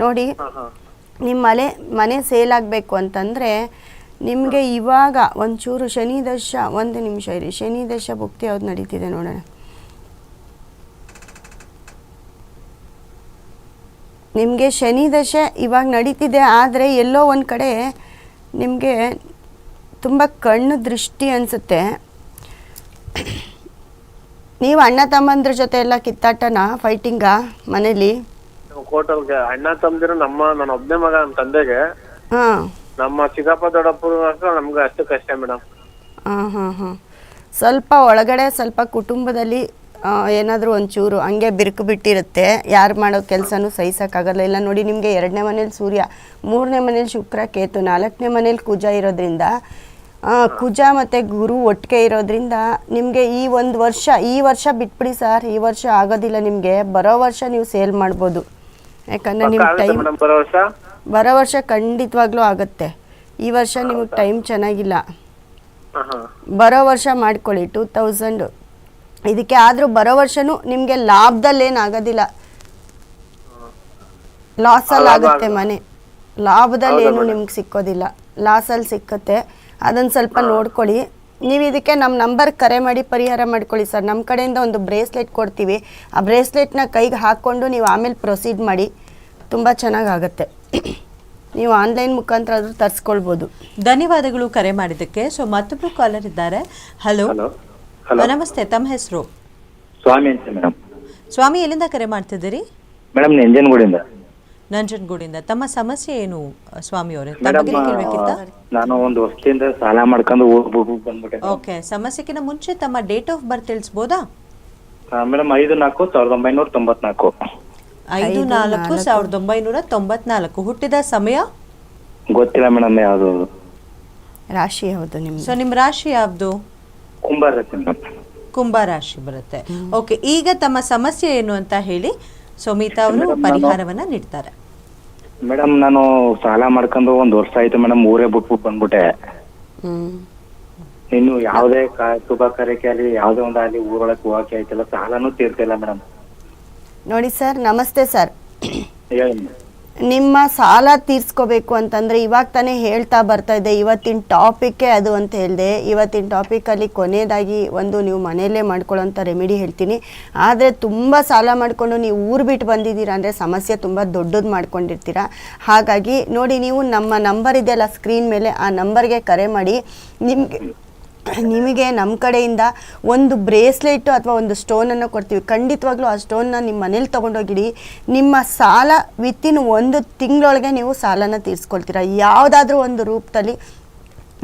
ನೋಡಿ ನಿಮ್ಮ ಮನೆ ಮನೆ ಸೇಲ್ ಆಗಬೇಕು ಅಂತಂದರೆ ನಿಮಗೆ ಇವಾಗ ಒಂಚೂರು ಶನಿ ದಶ ಒಂದು ನಿಮಿಷ ಇರಿ. ಶನಿ ದಶ ಭುಕ್ತಿ ಯಾವ್ದು ನಡೀತಿದೆ ನೋಡೋಣ. ನಿಮಗೆ ಶನಿ ದಶೆ ಇವಾಗ ನಡೀತಿದೆ ಆದರೆ ಎಲ್ಲೋ ಒಂದು ಕಡೆ ನಿಮಗೆ ತುಂಬ ಕಣ್ಣು ದೃಷ್ಟಿ ಅನಿಸುತ್ತೆ. ನೀವು ಅಣ್ಣ ತಮ್ಮಂದ್ರ ಜೊತೆ ಎಲ್ಲ ಕಿತ್ತಾಟನ ಫೈಟಿಂಗ ಮನೇಲಿ? ಹೋಟೆಲ್ಗೆ ಅಣ್ಣ ತಮ್ಮದಿರ ನಮ್ಮ ನನ್ನ ಒಬ್ಬನೇ ಮಗ ನಮ್ಮ ತಂದೆಗೆ. ಹಾಂ. ನಮ್ಮ ಚಿಕ್ಕಪ್ಪ ದೊಡ್ಡಪ್ಪ ನಮ್ಗೆ ಅಷ್ಟು ಕಷ್ಟ ಮೇಡಮ್. ಹಾಂ ಹಾಂ ಹಾಂ. ಸ್ವಲ್ಪ ಒಳಗಡೆ ಸ್ವಲ್ಪ ಕುಟುಂಬದಲ್ಲಿ ಏನಾದರೂ ಒಂಚೂರು ಹಂಗೆ ಬಿರುಕು ಬಿಟ್ಟಿರುತ್ತೆ. ಯಾರು ಮಾಡೋ ಕೆಲಸನೂ ಸಹಿಸೋಕ್ಕಾಗಲ್ಲ. ಇಲ್ಲ ನೋಡಿ ನಿಮಗೆ ಎರಡನೇ ಮನೇಲಿ ಸೂರ್ಯ ಮೂರನೇ ಮನೇಲಿ ಶುಕ್ರ ಕೇತು ನಾಲ್ಕನೇ ಮನೇಲಿ ಕುಜ ಇರೋದ್ರಿಂದ ಕುಜ ಮತ್ತು ಗುರು ಒಟ್ಟಿಗೆ ಇರೋದ್ರಿಂದ ನಿಮಗೆ ಈ ಒಂದು ವರ್ಷ ಈ ವರ್ಷ ಬಿಟ್ಬಿಡಿ ಸರ್ ಈ ವರ್ಷ ಆಗೋದಿಲ್ಲ ನಿಮಗೆ. ಬರೋ ವರ್ಷ ನೀವು ಸೇಲ್ ಮಾಡ್ಬೋದು. ಯಾಕಂದರೆ ನಿಮ್ಗೆ ಟೈಮ್ ಬರೋ ವರ್ಷ? ಖಂಡಿತವಾಗ್ಲೂ ಆಗುತ್ತೆ. ಈ ವರ್ಷ ನಿಮಗೆ ಟೈಮ್ ಚೆನ್ನಾಗಿಲ್ಲ. ಬರೋ ವರ್ಷ ಮಾಡ್ಕೊಳ್ಳಿ. ಟೂ ತೌಸಂಡ್ ಇದಕ್ಕೆ ಆದರೂ ಬರೋ ವರ್ಷನೂ ನಿಮಗೆ ಲಾಭದಲ್ಲಿ ಆಗೋದಿಲ್ಲ ಲಾಸಲ್ಲಿ ಆಗುತ್ತೆ ಮನೆ. ಲಾಭದಲ್ಲಿ ಏನು ನಿಮ್ಗೆ ಸಿಕ್ಕೋದಿಲ್ಲ. ಲಾಸಲ್ಲಿ ಸಿಕ್ಕುತ್ತೆ. ಅದನ್ನು ಸ್ವಲ್ಪ ನೋಡ್ಕೊಳ್ಳಿ. ನೀವು ಇದಕ್ಕೆ ನಮ್ಮ ನಂಬರ್ ಕರೆ ಮಾಡಿ ಪರಿಹಾರ ಮಾಡ್ಕೊಳ್ಳಿ ಸರ್. ನಮ್ಮ ಕಡೆಯಿಂದ ಒಂದು ಬ್ರೇಸ್ಲೆಟ್ ಕೊಡ್ತೀವಿ. ಆ ಬ್ರೇಸ್ಲೆಟ್ನ ಕೈಗೆ ಹಾಕ್ಕೊಂಡು ನೀವು ಆಮೇಲೆ ಪ್ರೊಸೀಡ್ ಮಾಡಿ. ತುಂಬ ಚೆನ್ನಾಗಾಗತ್ತೆ. ನೀವು ಆನ್ಲೈನ್ ಮುಖಾಂತರ ಆದರೂ ತರಿಸ್ಕೊಳ್ಬೋದು. ಧನ್ಯವಾದಗಳು ಕರೆ ಮಾಡಿದ್ದಕ್ಕೆ. ಸೊ ಮತ್ತೊಬ್ಬರು ಕಾಲರ್ ಇದ್ದಾರೆ. Hello hello hello. ನಮಸ್ತೆ ತಮ್ಮ ಹೆಸರು? ಸ್ವಾಮಿ ಅಂತ ಮೇಡಮ್. ಸ್ವಾಮಿ ಎಲ್ಲಿಂದ ಕರೆ ಮಾಡ್ತಿದ್ದೀರಿ? ಮೇಡಮ್ ನಂಜನಗೂಡಿಂದ. ನಂಜನಗೂಡಿಂದ. ತಮ್ಮ ಸಮಸ್ಯೆ ಏನು ಸ್ವಾಮಿ ಅವರೇ ಮೇಡಮ್ ತಮಗೆ ಕೇಳಬೇಕಿತ್ತ? ನಾನು ಒಂದು ವರ್ಷದಿಂದ ಸಾಲ ಮಾಡ್ಕೊಂಡು ಹೋಗ್ಬೇಕು ಬಂದ್ಬಿಟ್ಟೆ ಓಕೆ ಸಮಸ್ಯೆಗಿಂತ ಮುಂಚೆ ತಮ್ಮ ಡೇಟ್ ಆಫ್ ಬರ್ತ್ ತಿಳಿಸ್ಬೋದಾ? ಮೇಡಮ್ ಐದು ನಾಲ್ಕು ಸಾವಿರದ ಒಂಬೈನೂರ ತೊಂಬತ್ನಾಲ್ಕು. ಐದು ನಾಲ್ಕು ಸಾವಿರದ ಒಂಬೈನೂರ ತೊಂಬತ್ನಾಲ್ಕು. ಹುಟ್ಟಿದ ಸಮಯ? ಗೊತ್ತಿಲ್ಲ ಮೇಡಮ್ ಯಾವುದು ರಾಶಿ ಯಾವುದು ನಿಮ್ಮ ಸೊ ನಿಮ್ಮ ರಾಶಿ ಯಾವ್ದು? ಕುಂಬಾರ ಮೇಡಮ್ ಕುಂಭ ರಾಶಿ ಬರುತ್ತೆ. ಓಕೆ ಈಗ ತಮ್ಮ ಸಮಸ್ಯೆ ಏನು ಅಂತ ಹೇಳಿ ಸುಮಿತಾ ಅವರು ನಾನು- ಪರಿಹಾರವನ್ನ ನೀಡ್ತಾರೆ. ಮೇಡಮ್ ನಾನು ಸಾಲ ಮಾಡ್ಕೊಂಡು ಒಂದು ವರ್ಷ ಆಯ್ತು ಮೇಡಮ್ ಊರೇ ಬಿಟ್ಬಿಟ್ಟು ಬಂದ್ಬಿಟ್ಟೆ. ಇನ್ನು ಯಾವುದೇ ಕಾ- ಶುಭ ಕಾರ್ಯಕ್ಕೆ ಆಗಲಿ ಯಾವುದೇ ಒಂದು ಆಗಲಿ ಊರೊಳಗೆ ಹೋಗಕ್ಕೆ ಆಯ್ತಿಲ್ಲ ಸಾಲನೂ ತೀರ್ತಿಲ್ಲ ಮೇಡಮ್. ನೋಡಿ ಸರ್ ನಮಸ್ತೆ ಸರ್. ಹೇಳಿ ಮೇಡಮ್. ನಿಮ್ಮ ಸಾಲ ತೀರ್ಸ್ಕೋಬೇಕು ಅಂತಂದರೆ ಇವಾಗ ತಾನೇ ಹೇಳ್ತಾ ಬರ್ತಾ ಇದೆ, ಇವತ್ತಿನ ಟಾಪಿಕ್ಕೇ ಅದು ಅಂತ ಹೇಳಿದೆ. ಇವತ್ತಿನ ಟಾಪಿಕಲ್ಲಿ ಕೊನೆಯದಾಗಿ ಒಂದು ನೀವು ಮನೆಯಲ್ಲೇ ಮಾಡ್ಕೊಳ್ಳೋಂಥ ರೆಮಿಡಿ ಹೇಳ್ತೀನಿ. ಆದರೆ ತುಂಬ ಸಾಲ ಮಾಡಿಕೊಂಡು ನೀವು ಊರು ಬಿಟ್ಟು ಬಂದಿದ್ದೀರಾ ಅಂದರೆ ಸಮಸ್ಯೆ ತುಂಬ ದೊಡ್ಡದು ಮಾಡ್ಕೊಂಡಿರ್ತೀರ. ಹಾಗಾಗಿ ನೋಡಿ ನೀವು ನಮ್ಮ ನಂಬರ್ ಇದೆಯಲ್ಲ ಸ್ಕ್ರೀನ್ ಮೇಲೆ, ಆ ನಂಬರ್ಗೆ ಕರೆ ಮಾಡಿ. ನಿಮಗೆ ನಿಮಗೆ ನಮ್ಮ ಕಡೆಯಿಂದ ಒಂದು ಬ್ರೇಸ್ಲೆಟು ಅಥವಾ ಒಂದು ಸ್ಟೋನನ್ನು ಕೊಡ್ತೀವಿ. ಖಂಡಿತವಾಗ್ಲೂ ಆ ಸ್ಟೋನ್ನ ನಿಮ್ಮ ಮನೇಲಿ ತೊಗೊಂಡೋಗಿಡಿ. ನಿಮ್ಮ ಸಾಲ ವಿತ್ತಿನ್ ಒಂದು ತಿಂಗಳೊಳಗೆ ನೀವು ಸಾಲನ ತೀರಿಸ್ಕೊಳ್ತೀರಾ. ಯಾವುದಾದ್ರೂ ಒಂದು ರೂಪದಲ್ಲಿ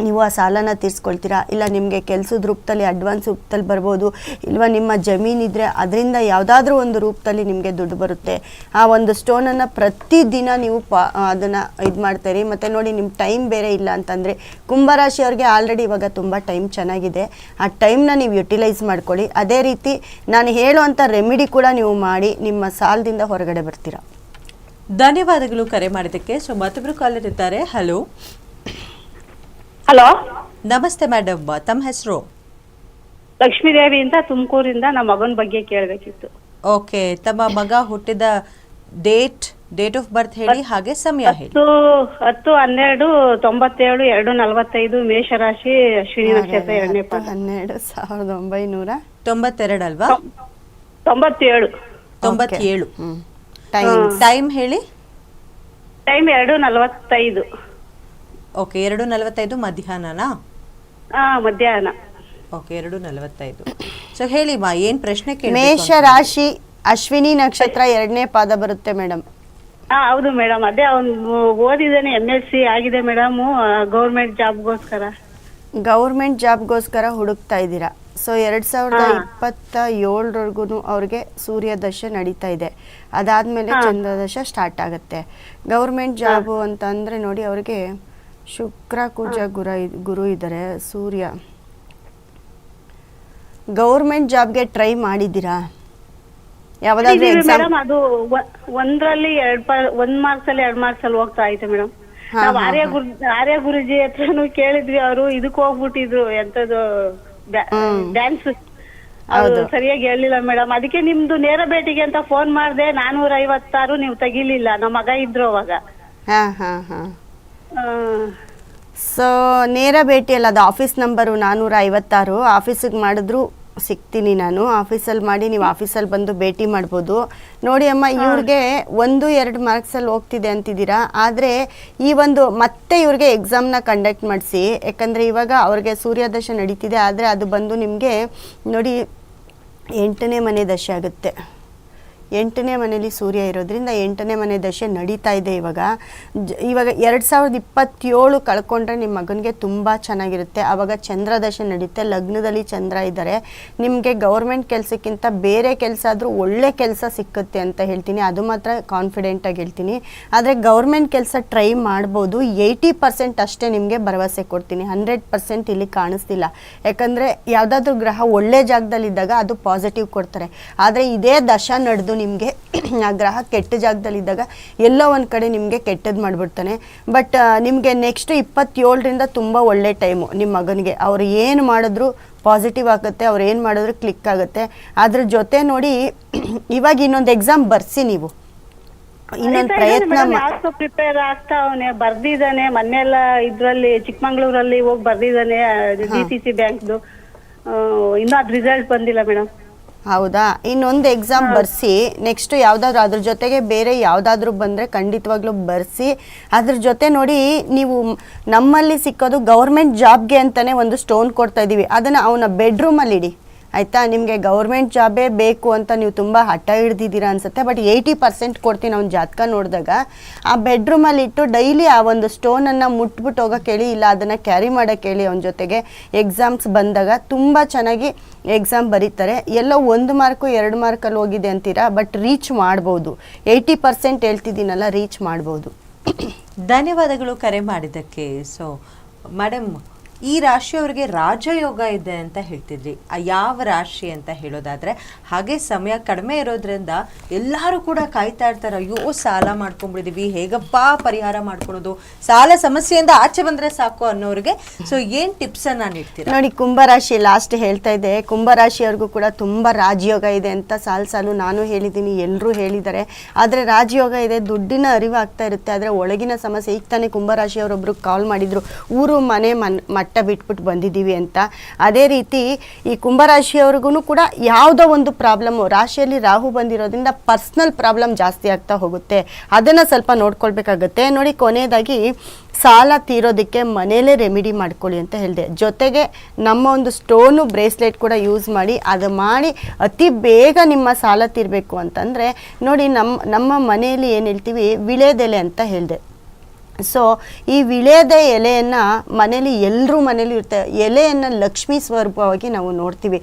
ನೀವು ಆ ಸಾಲನ ತೀರಿಸ್ಕೊಳ್ತೀರಾ? ಇಲ್ಲ ನಿಮಗೆ ಕೆಲಸದ ರೂಪದಲ್ಲಿ ಅಡ್ವಾನ್ಸ್ ರೂಪದಲ್ಲಿ ಬರ್ಬೋದು, ಇಲ್ವಾ ನಿಮ್ಮ ಜಮೀನಿದ್ರೆ ಅದರಿಂದ ಯಾವುದಾದ್ರೂ ಒಂದು ರೂಪದಲ್ಲಿ ನಿಮಗೆ ದುಡ್ಡು ಬರುತ್ತೆ. ಆ ಒಂದು ಸ್ಟೋನನ್ನು ಪ್ರತಿದಿನ ನೀವು ಪಾ ಅದನ್ನು ಇದು ಮಾಡ್ತೀರಿ ಮತ್ತು ನೋಡಿ ನಿಮ್ಮ ಟೈಮ್ ಬೇರೆ ಇಲ್ಲ ಅಂತಂದರೆ ಕುಂಭರಾಶಿಯವ್ರಿಗೆ ಆಲ್ರೆಡಿ ಇವಾಗ ತುಂಬ ಟೈಮ್ ಚೆನ್ನಾಗಿದೆ. ಆ ಟೈಮ್ನ ನೀವು ಯುಟಿಲೈಸ್ ಮಾಡ್ಕೊಳ್ಳಿ. ಅದೇ ರೀತಿ ನಾನು ಹೇಳುವಂಥ ರೆಮಿಡಿ ಕೂಡ ನೀವು ಮಾಡಿ ನಿಮ್ಮ ಸಾಲದಿಂದ ಹೊರಗಡೆ ಬರ್ತೀರಾ. ಧನ್ಯವಾದಗಳು ಕರೆ ಮಾಡಿದ್ದಕ್ಕೆ. ಸೊ ಮತ್ತೊಬ್ಬರು ಕಾಲರ್ ಇದ್ದಾರೆ ಹಲೋ ಹಲೋ? ನಮಸ್ತೆ ಮೇಡಮ್ ತಮ್ಮ ಹೆಸರು? ಲಕ್ಷ್ಮೀದೇವಿ ಅಂತ ತುಮಕೂರಿಂದ ನಮ್ಮ ಮಗನ ಬಗ್ಗೆ ಕೇಳಬೇಕಿತ್ತು. ಓಕೆ ತಮ್ಮ ಮಗ ಹುಟ್ಟಿದ ಡೇಟ್ ಡೇಟ್ ಆಫ್ ಬರ್ತ್ ಹೇಳಿ ಹಾಗೆ ಸಮಯ ಹೇಳಿ. ಹತ್ತು ಹತ್ತು ಹನ್ನೆರಡು ತೊಂಬತ್ತೇಳು ಎರಡು ನಲವತ್ತೈದು ಮೇಷರಾಶಿ ಅಶ್ವಿನಿ ನಕ್ಷತ್ರ ಎರಡನೇ ಪಾದ ಹನ್ನೆರಡು ಸಾವಿರದ ಒಂಬೈನೂರ ತೊಂಬತ್ತೆರಡು ಅಲ್ವಾ? ತೊಂಬತ್ತೇಳು. ತೊಂಬತ್ತೇಳು. ಟೈಮ್ ಹೇಳಿ? ಟೈಮ್ ಎರಡು ನಲವತ್ತೈದು. ಓಕೆ ಎರಡು ನಲವತ್ತೈದು ಮಧ್ಯಾಹ್ನನಾ? ಹಾ ಮಧ್ಯಾಹ್ನ. ಓಕೆ ಎರಡು ನಲವತ್ತೈದು. ಸೊ ಹೇಳಿ ಮಾ ಏನು ಪ್ರಶ್ನೆ ಕೇಳಿ ಮೇಷ ರಾಶಿ ಅಶ್ವಿನಿ ನಕ್ಷತ್ರ ಎರಡನೇ ಪಾದ ಬರುತ್ತೆ ಮೇಡಮ್ ಹಾ ಹೌದು ಮೇಡಮ್ ಅದೇ ಅವ್ನು ಓದಿದ್ದಾನೆ ಎಂ ಎಸ್ ಸಿ ಆಗಿದೆ ಮೇಡಮ್ ಗೌರ್ಮೆಂಟ್ ಜಾಬ್ಗೋಸ್ಕರ ಗೌರ್ಮೆಂಟ್ ಜಾಬ್ಗೋಸ್ಕರ ಹುಡುಕ್ತಾ ಇದ್ದೀರಾ. ಸೊ ಎರಡು ಸಾವಿರದ. ಇಪ್ಪತ್ತ ಏಳರವರೆಗೂ ಅವ್ರಿಗೆ ಸೂರ್ಯ ದಶೆ ನಡೀತಾ ಇದೆ. ಅದಾದಮೇಲೆ ಚಂದ್ರದಶ ಸ್ಟಾರ್ಟ್ ಆಗುತ್ತೆ. ಗೌರ್ಮೆಂಟ್ ಜಾಬು ಅಂತ ಅಂದರೆ ನೋಡಿ ಅವ್ರಿಗೆ ಶುಕ್ರ ಕುಜ ಗುರ ಗುರು ಇದ್ದಾರೆ ಸೂರ್ಯ. ಗೌರ್ಮೆಂಟ್ ಜಾಬ್ಗೆ ಟ್ರೈ ಮಾಡಿದ್ದೀರಾ? ಯಾವ್ದಾದ್ರು ಮೇಡಮ್ ಅದು ಒಂದ್ರಲ್ಲಿ ಎರಡ್ ಒಂದ್ ಮಾರ್ಕ್ಸ್ ಅಲ್ಲಿ ಎರಡ್ ಮಾರ್ಕ್ಸ್ ಅಲ್ಲಿ ಹೋಗ್ತಾ ಐತೆ ಮೇಡಮ್ ನಾವ್ ಆರ್ಯ ಗುರು ಆರ್ಯ ಗುರುಜಿ ಹತ್ರನು ಕೇಳಿದ್ವಿ ಅವರು ಇದಕ್ ಹೋಗ್ಬಿಟ್ಟಿದ್ರು ಎಂತದು ಡ್ಯಾನ್ಸ್. ಹೌದು. ಸರಿಯಾಗಿ ಹೇಳಿಲ್ಲ ಮೇಡಮ್ ಅದಕ್ಕೆ ನಿಮ್ದು ನೇರ ಭೇಟಿಗೆ ಅಂತ ಫೋನ್ ಮಾಡ್ದೆ ನಾನೂರ ಐವತ್ತಾರು ನೀವು ತೆಗಿಲಿಲ್ಲ. ನಮ್ಮ ಮಗ ಇದ್ರು ಅವಾಗ. ಹಾಂ ಹಾಂ ಹಾಂ. ಆ, ಸೊ ನೇರ ಭೇಟಿ ಅಲ್ಲ ಅದು ಆಫೀಸ್ ನಂಬರು ನಾನ್ನೂರ ಐವತ್ತಾರು ಆಫೀಸಿಗೆ ಮಾಡಿದ್ರು ಸಿಗ್ತೀನಿ ನಾನು. ಆಫೀಸಲ್ಲಿ ಮಾಡಿ ನೀವು ಆಫೀಸಲ್ಲಿ ಬಂದು ಭೇಟಿ ಮಾಡ್ಬೋದು. ನೋಡಿ ಅಮ್ಮ ಇವ್ರಿಗೆ ಒಂದು ಎರಡು ಮಾರ್ಕ್ಸಲ್ಲಿ ಹೋಗ್ತಿದೆ ಅಂತಿದ್ದೀರಾ? ಆದರೆ ಈ ಒಂದು ಮತ್ತೆ ಇವ್ರಿಗೆ ಎಕ್ಸಾಮ್ನ ಕಂಡಕ್ಟ್ ಮಾಡಿಸಿ. ಯಾಕಂದರೆ ಇವಾಗ ಅವ್ರಿಗೆ ಸೂರ್ಯದಶೆ ನಡೀತಿದೆ. ಆದರೆ ಅದು ಬಂದು ನಿಮಗೆ ನೋಡಿ ಎಂಟನೇ ಮನೆ ದಶೆ ಆಗುತ್ತೆ. ಎಂಟನೇ ಮನೇಲಿ ಸೂರ್ಯ ಇರೋದ್ರಿಂದ ಎಂಟನೇ ಮನೆ ದಶೆ ನಡೀತಾ ಇದೆ ಇವಾಗ. ಇವಾಗ ಎರಡು ಸಾವಿರದ ಇಪ್ಪತ್ತೇಳು ಕಳ್ಕೊಂಡ್ರೆ ನಿಮ್ಮ ಮಗನಿಗೆ ತುಂಬ ಚೆನ್ನಾಗಿರುತ್ತೆ. ಆವಾಗ ಚಂದ್ರ ದಶೆ ನಡೀತೆ, ಲಗ್ನದಲ್ಲಿ ಚಂದ್ರ ಇದ್ದಾರೆ ನಿಮಗೆ ಗೌರ್ಮೆಂಟ್ ಕೆಲಸಕ್ಕಿಂತ ಬೇರೆ ಕೆಲಸ ಆದರೂ ಒಳ್ಳೆ ಕೆಲಸ ಸಿಕ್ಕುತ್ತೆ ಅಂತ ಹೇಳ್ತೀನಿ. ಅದು ಮಾತ್ರ ಕಾನ್ಫಿಡೆಂಟಾಗಿ ಹೇಳ್ತೀನಿ. ಆದರೆ ಗೌರ್ಮೆಂಟ್ ಕೆಲಸ ಟ್ರೈ ಮಾಡ್ಬೋದು. ಏಯ್ಟಿ ಪರ್ಸೆಂಟ್ ಅಷ್ಟೇ ನಿಮಗೆ ಭರವಸೆ ಕೊಡ್ತೀನಿ. ಹಂಡ್ರೆಡ್ ಪರ್ಸೆಂಟ್ ಇಲ್ಲಿ ಕಾಣಿಸ್ತಿಲ್ಲ. ಯಾಕಂದರೆ ಯಾವುದಾದ್ರೂ ಗ್ರಹ ಒಳ್ಳೆ ಜಾಗದಲ್ಲಿದ್ದಾಗ ಅದು ಪಾಸಿಟಿವ್ ಕೊಡ್ತಾರೆ. ಆದರೆ ಇದೇ ದಶ ನಡೆದು ನಿಮಗೆ ಆ ಗ್ರಹ ಕೆಟ್ಟ ಜಾಗದಲ್ಲಿದ್ದಾಗ ಎಲ್ಲೋ ಒಂದು ಕಡೆ ನಿಮಗೆ ಕೆಟ್ಟದ್ದು ಮಾಡಿಬಿಡ್ತಾನೆ. ಬಟ್ ನಿಮಗೆ ನೆಕ್ಸ್ಟ್ ಇಪ್ಪತ್ತೇಳರಿಂದ ತುಂಬ ಒಳ್ಳೆ ಟೈಮು ನಿಮ್ಮ ಮಗನಿಗೆ. ಅವ್ರು ಏನು ಮಾಡಿದ್ರು ಪಾಸಿಟಿವ್ ಆಗುತ್ತೆ ಅವ್ರು ಏನು ಮಾಡಿದ್ರು ಕ್ಲಿಕ್ ಆಗುತ್ತೆ. ಅದ್ರ ಜೊತೆ ನೋಡಿ ಇವಾಗ ಇನ್ನೊಂದು ಎಕ್ಸಾಮ್ ಬರ್ಸಿ ನೀವು. ಇನ್ನೊಂದು ಪ್ರಯತ್ನ ಪ್ರಿಪೇರ್ ಆಗ್ತಾ ಅವನೇ? ಬರ್ದಿದ್ದಾನೆ ಮೊನ್ನೆಲ್ಲ ಇದ್ರಲ್ಲಿ ಚಿಕ್ಕಮಂಗ್ಳೂರಲ್ಲಿ ಹೋಗಿ ಬರ್ದಿದ್ದಾನೆ ಡಿ ಸಿ ಸಿ ಬ್ಯಾಂಕ್ದು ಇನ್ನೂ ಅದ್ ರಿಸಲ್ಟ್ ಬಂದಿಲ್ಲ ಮೇಡಮ್ ಹೌದಾ? ಇನ್ನೊಂದು ಎಕ್ಸಾಮ್ ಬರ್ಸಿ ನೆಕ್ಸ್ಟ್ ಯಾವ್ದಾದ್ರು ಅದ್ರ ಜೊತೆಗೆ ಬೇರೆ ಯಾವ್ದಾದ್ರು ಬಂದ್ರೆ ಖಂಡಿತವಾಗ್ಲೂ ಬರ್ಸಿ. ಅದ್ರ ಜೊತೆ ನೋಡಿ ನೀವು ನಮ್ಮಲ್ಲಿ ಸಿಕ್ಕೋದು ಗೌರ್ಮೆಂಟ್ ಜಾಬ್ಗೆ ಅಂತಾನೆ ಒಂದು ಸ್ಟೋನ್ ಕೊಡ್ತಾ ಇದೀವಿ. ಅದನ್ನ ಅವನ ಬೆಡ್ರೂಮಲ್ಲಿ ಇಡಿ ಆಯಿತಾ? ನಿಮಗೆ ಗೌರ್ಮೆಂಟ್ ಜಾಬೇ ಬೇಕು ಅಂತ ನೀವು ತುಂಬ ಹಠ ಹಿಡ್ದಿದ್ದೀರಾ ಅನ್ಸುತ್ತೆ. ಬಟ್ ಏಯ್ಟಿ ಪರ್ಸೆಂಟ್ ಕೊಡ್ತೀನಿ ಅವ್ನ ಜಾತಕ ನೋಡಿದಾಗ. ಆ ಬೆಡ್ರೂಮಲ್ಲಿ ಇಟ್ಟು ಡೈಲಿ ಆ ಒಂದು ಸ್ಟೋನನ್ನು ಮುಟ್ಬಿಟ್ಟು ಹೋಗೋಕ್ಕೆ ಹೇಳಿ, ಇಲ್ಲ ಅದನ್ನು ಕ್ಯಾರಿ ಮಾಡೋಕ್ಕೆ ಹೇಳಿ ಅವನ ಜೊತೆಗೆ ಎಕ್ಸಾಮ್ಸ್ ಬಂದಾಗ ತುಂಬ ಚೆನ್ನಾಗಿ ಎಕ್ಸಾಮ್ ಬರೀತಾರೆ. ಎಲ್ಲೋ ಒಂದು ಮಾರ್ಕು ಎರಡು ಮಾರ್ಕಲ್ಲಿ ಹೋಗಿದೆ ಅಂತೀರಾ? ಬಟ್ ರೀಚ್ ಮಾಡ್ಬೋದು. ಏಯ್ಟಿ ಪರ್ಸೆಂಟ್ ಹೇಳ್ತಿದ್ದೀನಲ್ಲ ರೀಚ್ ಮಾಡ್ಬೋದು. ಧನ್ಯವಾದಗಳು ಕರೆ ಮಾಡಿದ್ದಕ್ಕೆ. ಸೊ ಮೇಡಮ್ ಈ ರಾಶಿಯವರಿಗೆ ರಾಜಯೋಗ ಇದೆ ಅಂತ ಹೇಳ್ತಿದ್ರಿ. ಯಾವ ರಾಶಿ ಅಂತ ಹೇಳೋದಾದ್ರೆ, ಹಾಗೆ ಸಮಯ ಕಡಿಮೆ ಇರೋದ್ರಿಂದ ಎಲ್ಲರೂ ಕೂಡ ಕಾಯ್ತಾ ಇರ್ತಾರೆ, ಅಯ್ಯೋ, ಸಾಲ ಮಾಡ್ಕೊಂಡ್ಬಿಡಿದೀವಿ, ಹೇಗಪ್ಪ ಪರಿಹಾರ ಮಾಡ್ಕೊಳೋದು, ಸಾಲ ಸಮಸ್ಯೆಯಿಂದ ಆಚೆ ಬಂದ್ರೆ ಸಾಕು ಅನ್ನೋರಿಗೆ. ಸೊ ಏನ್ ಟಿಪ್ಸ್ ಅನ್ನ ನೀಡ್ತೀರಾ? ನೋಡಿ ಕುಂಭರಾಶಿ ಲಾಸ್ಟ್ ಹೇಳ್ತಾ ಇದೆ. ಕುಂಭರಾಶಿಯವ್ರಿಗೂ ಕೂಡ ತುಂಬ ರಾಜಯೋಗ ಇದೆ ಅಂತ ಸಾಲು ಸಾಲು ನಾನು ಹೇಳಿದ್ದೀನಿ ಎಲ್ಲರೂ ಹೇಳಿದ್ದಾರೆ. ಆದರೆ ರಾಜಯೋಗ ಇದೆ, ದುಡ್ಡಿನ ಅರಿವಾಗ್ತಾ ಇರುತ್ತೆ. ಆದರೆ ಒಳಗಿನ ಸಮಸ್ಯೆ, ಈಗ ತಾನೇ ಕುಂಭರಾಶಿಯವರೊಬ್ಬರು ಕಾಲ್ ಮಾಡಿದರು, ಊರು, ಮನೆ, ಮನ್ ಮಟ್ಟ ಬಿಟ್ಬಿಟ್ಟು ಬಂದಿದ್ದೀವಿ ಅಂತ. ಅದೇ ರೀತಿ ಈ ಕುಂಭರಾಶಿಯವ್ರಿಗೂ ಕೂಡ ಯಾವುದೋ ಒಂದು ಪ್ರಾಬ್ಲಮ್ಮು, ರಾಶಿಯಲ್ಲಿ ರಾಹು ಬಂದಿರೋದ್ರಿಂದ ಪರ್ಸ್ನಲ್ ಪ್ರಾಬ್ಲಮ್ ಜಾಸ್ತಿ ಆಗ್ತಾ ಹೋಗುತ್ತೆ. ಅದನ್ನು ಸ್ವಲ್ಪ ನೋಡ್ಕೊಳ್ಬೇಕಾಗತ್ತೆ. ನೋಡಿ, ಕೊನೆಯದಾಗಿ ಸಾಲ ತೀರೋದಕ್ಕೆ ಮನೆಯಲ್ಲೇ ರೆಮಿಡಿ ಮಾಡ್ಕೊಳ್ಳಿ ಅಂತ ಹೇಳಿದೆ. ಜೊತೆಗೆ ನಮ್ಮ ಒಂದು ಸ್ಟೋನು ಬ್ರೇಸ್ಲೆಟ್ ಕೂಡ ಯೂಸ್ ಮಾಡಿ, ಅದು ಮಾಡಿ ಅತಿ ಬೇಗ ನಿಮ್ಮ ಸಾಲ ತೀರಬೇಕು ಅಂತಂದರೆ, ನೋಡಿ ನಮ್ಮ ನಮ್ಮ ಮನೆಯಲ್ಲಿ ಏನು ಹೇಳ್ತೀವಿ, ವಿಳೆದೆಲೆ ಅಂತ ಹೇಳಿದೆ. ಸೊ ಈ ವಿಳೆಯದ ಎಲೆಯನ್ನು ಮನೇಲಿ ಎಲ್ಲರೂ ಮನೇಲಿ ಇರುತ್ತೆ. ಎಲೆಯನ್ನು ಲಕ್ಷ್ಮೀ ಸ್ವರೂಪವಾಗಿ ನಾವು ನೋಡ್ತೀವಿ.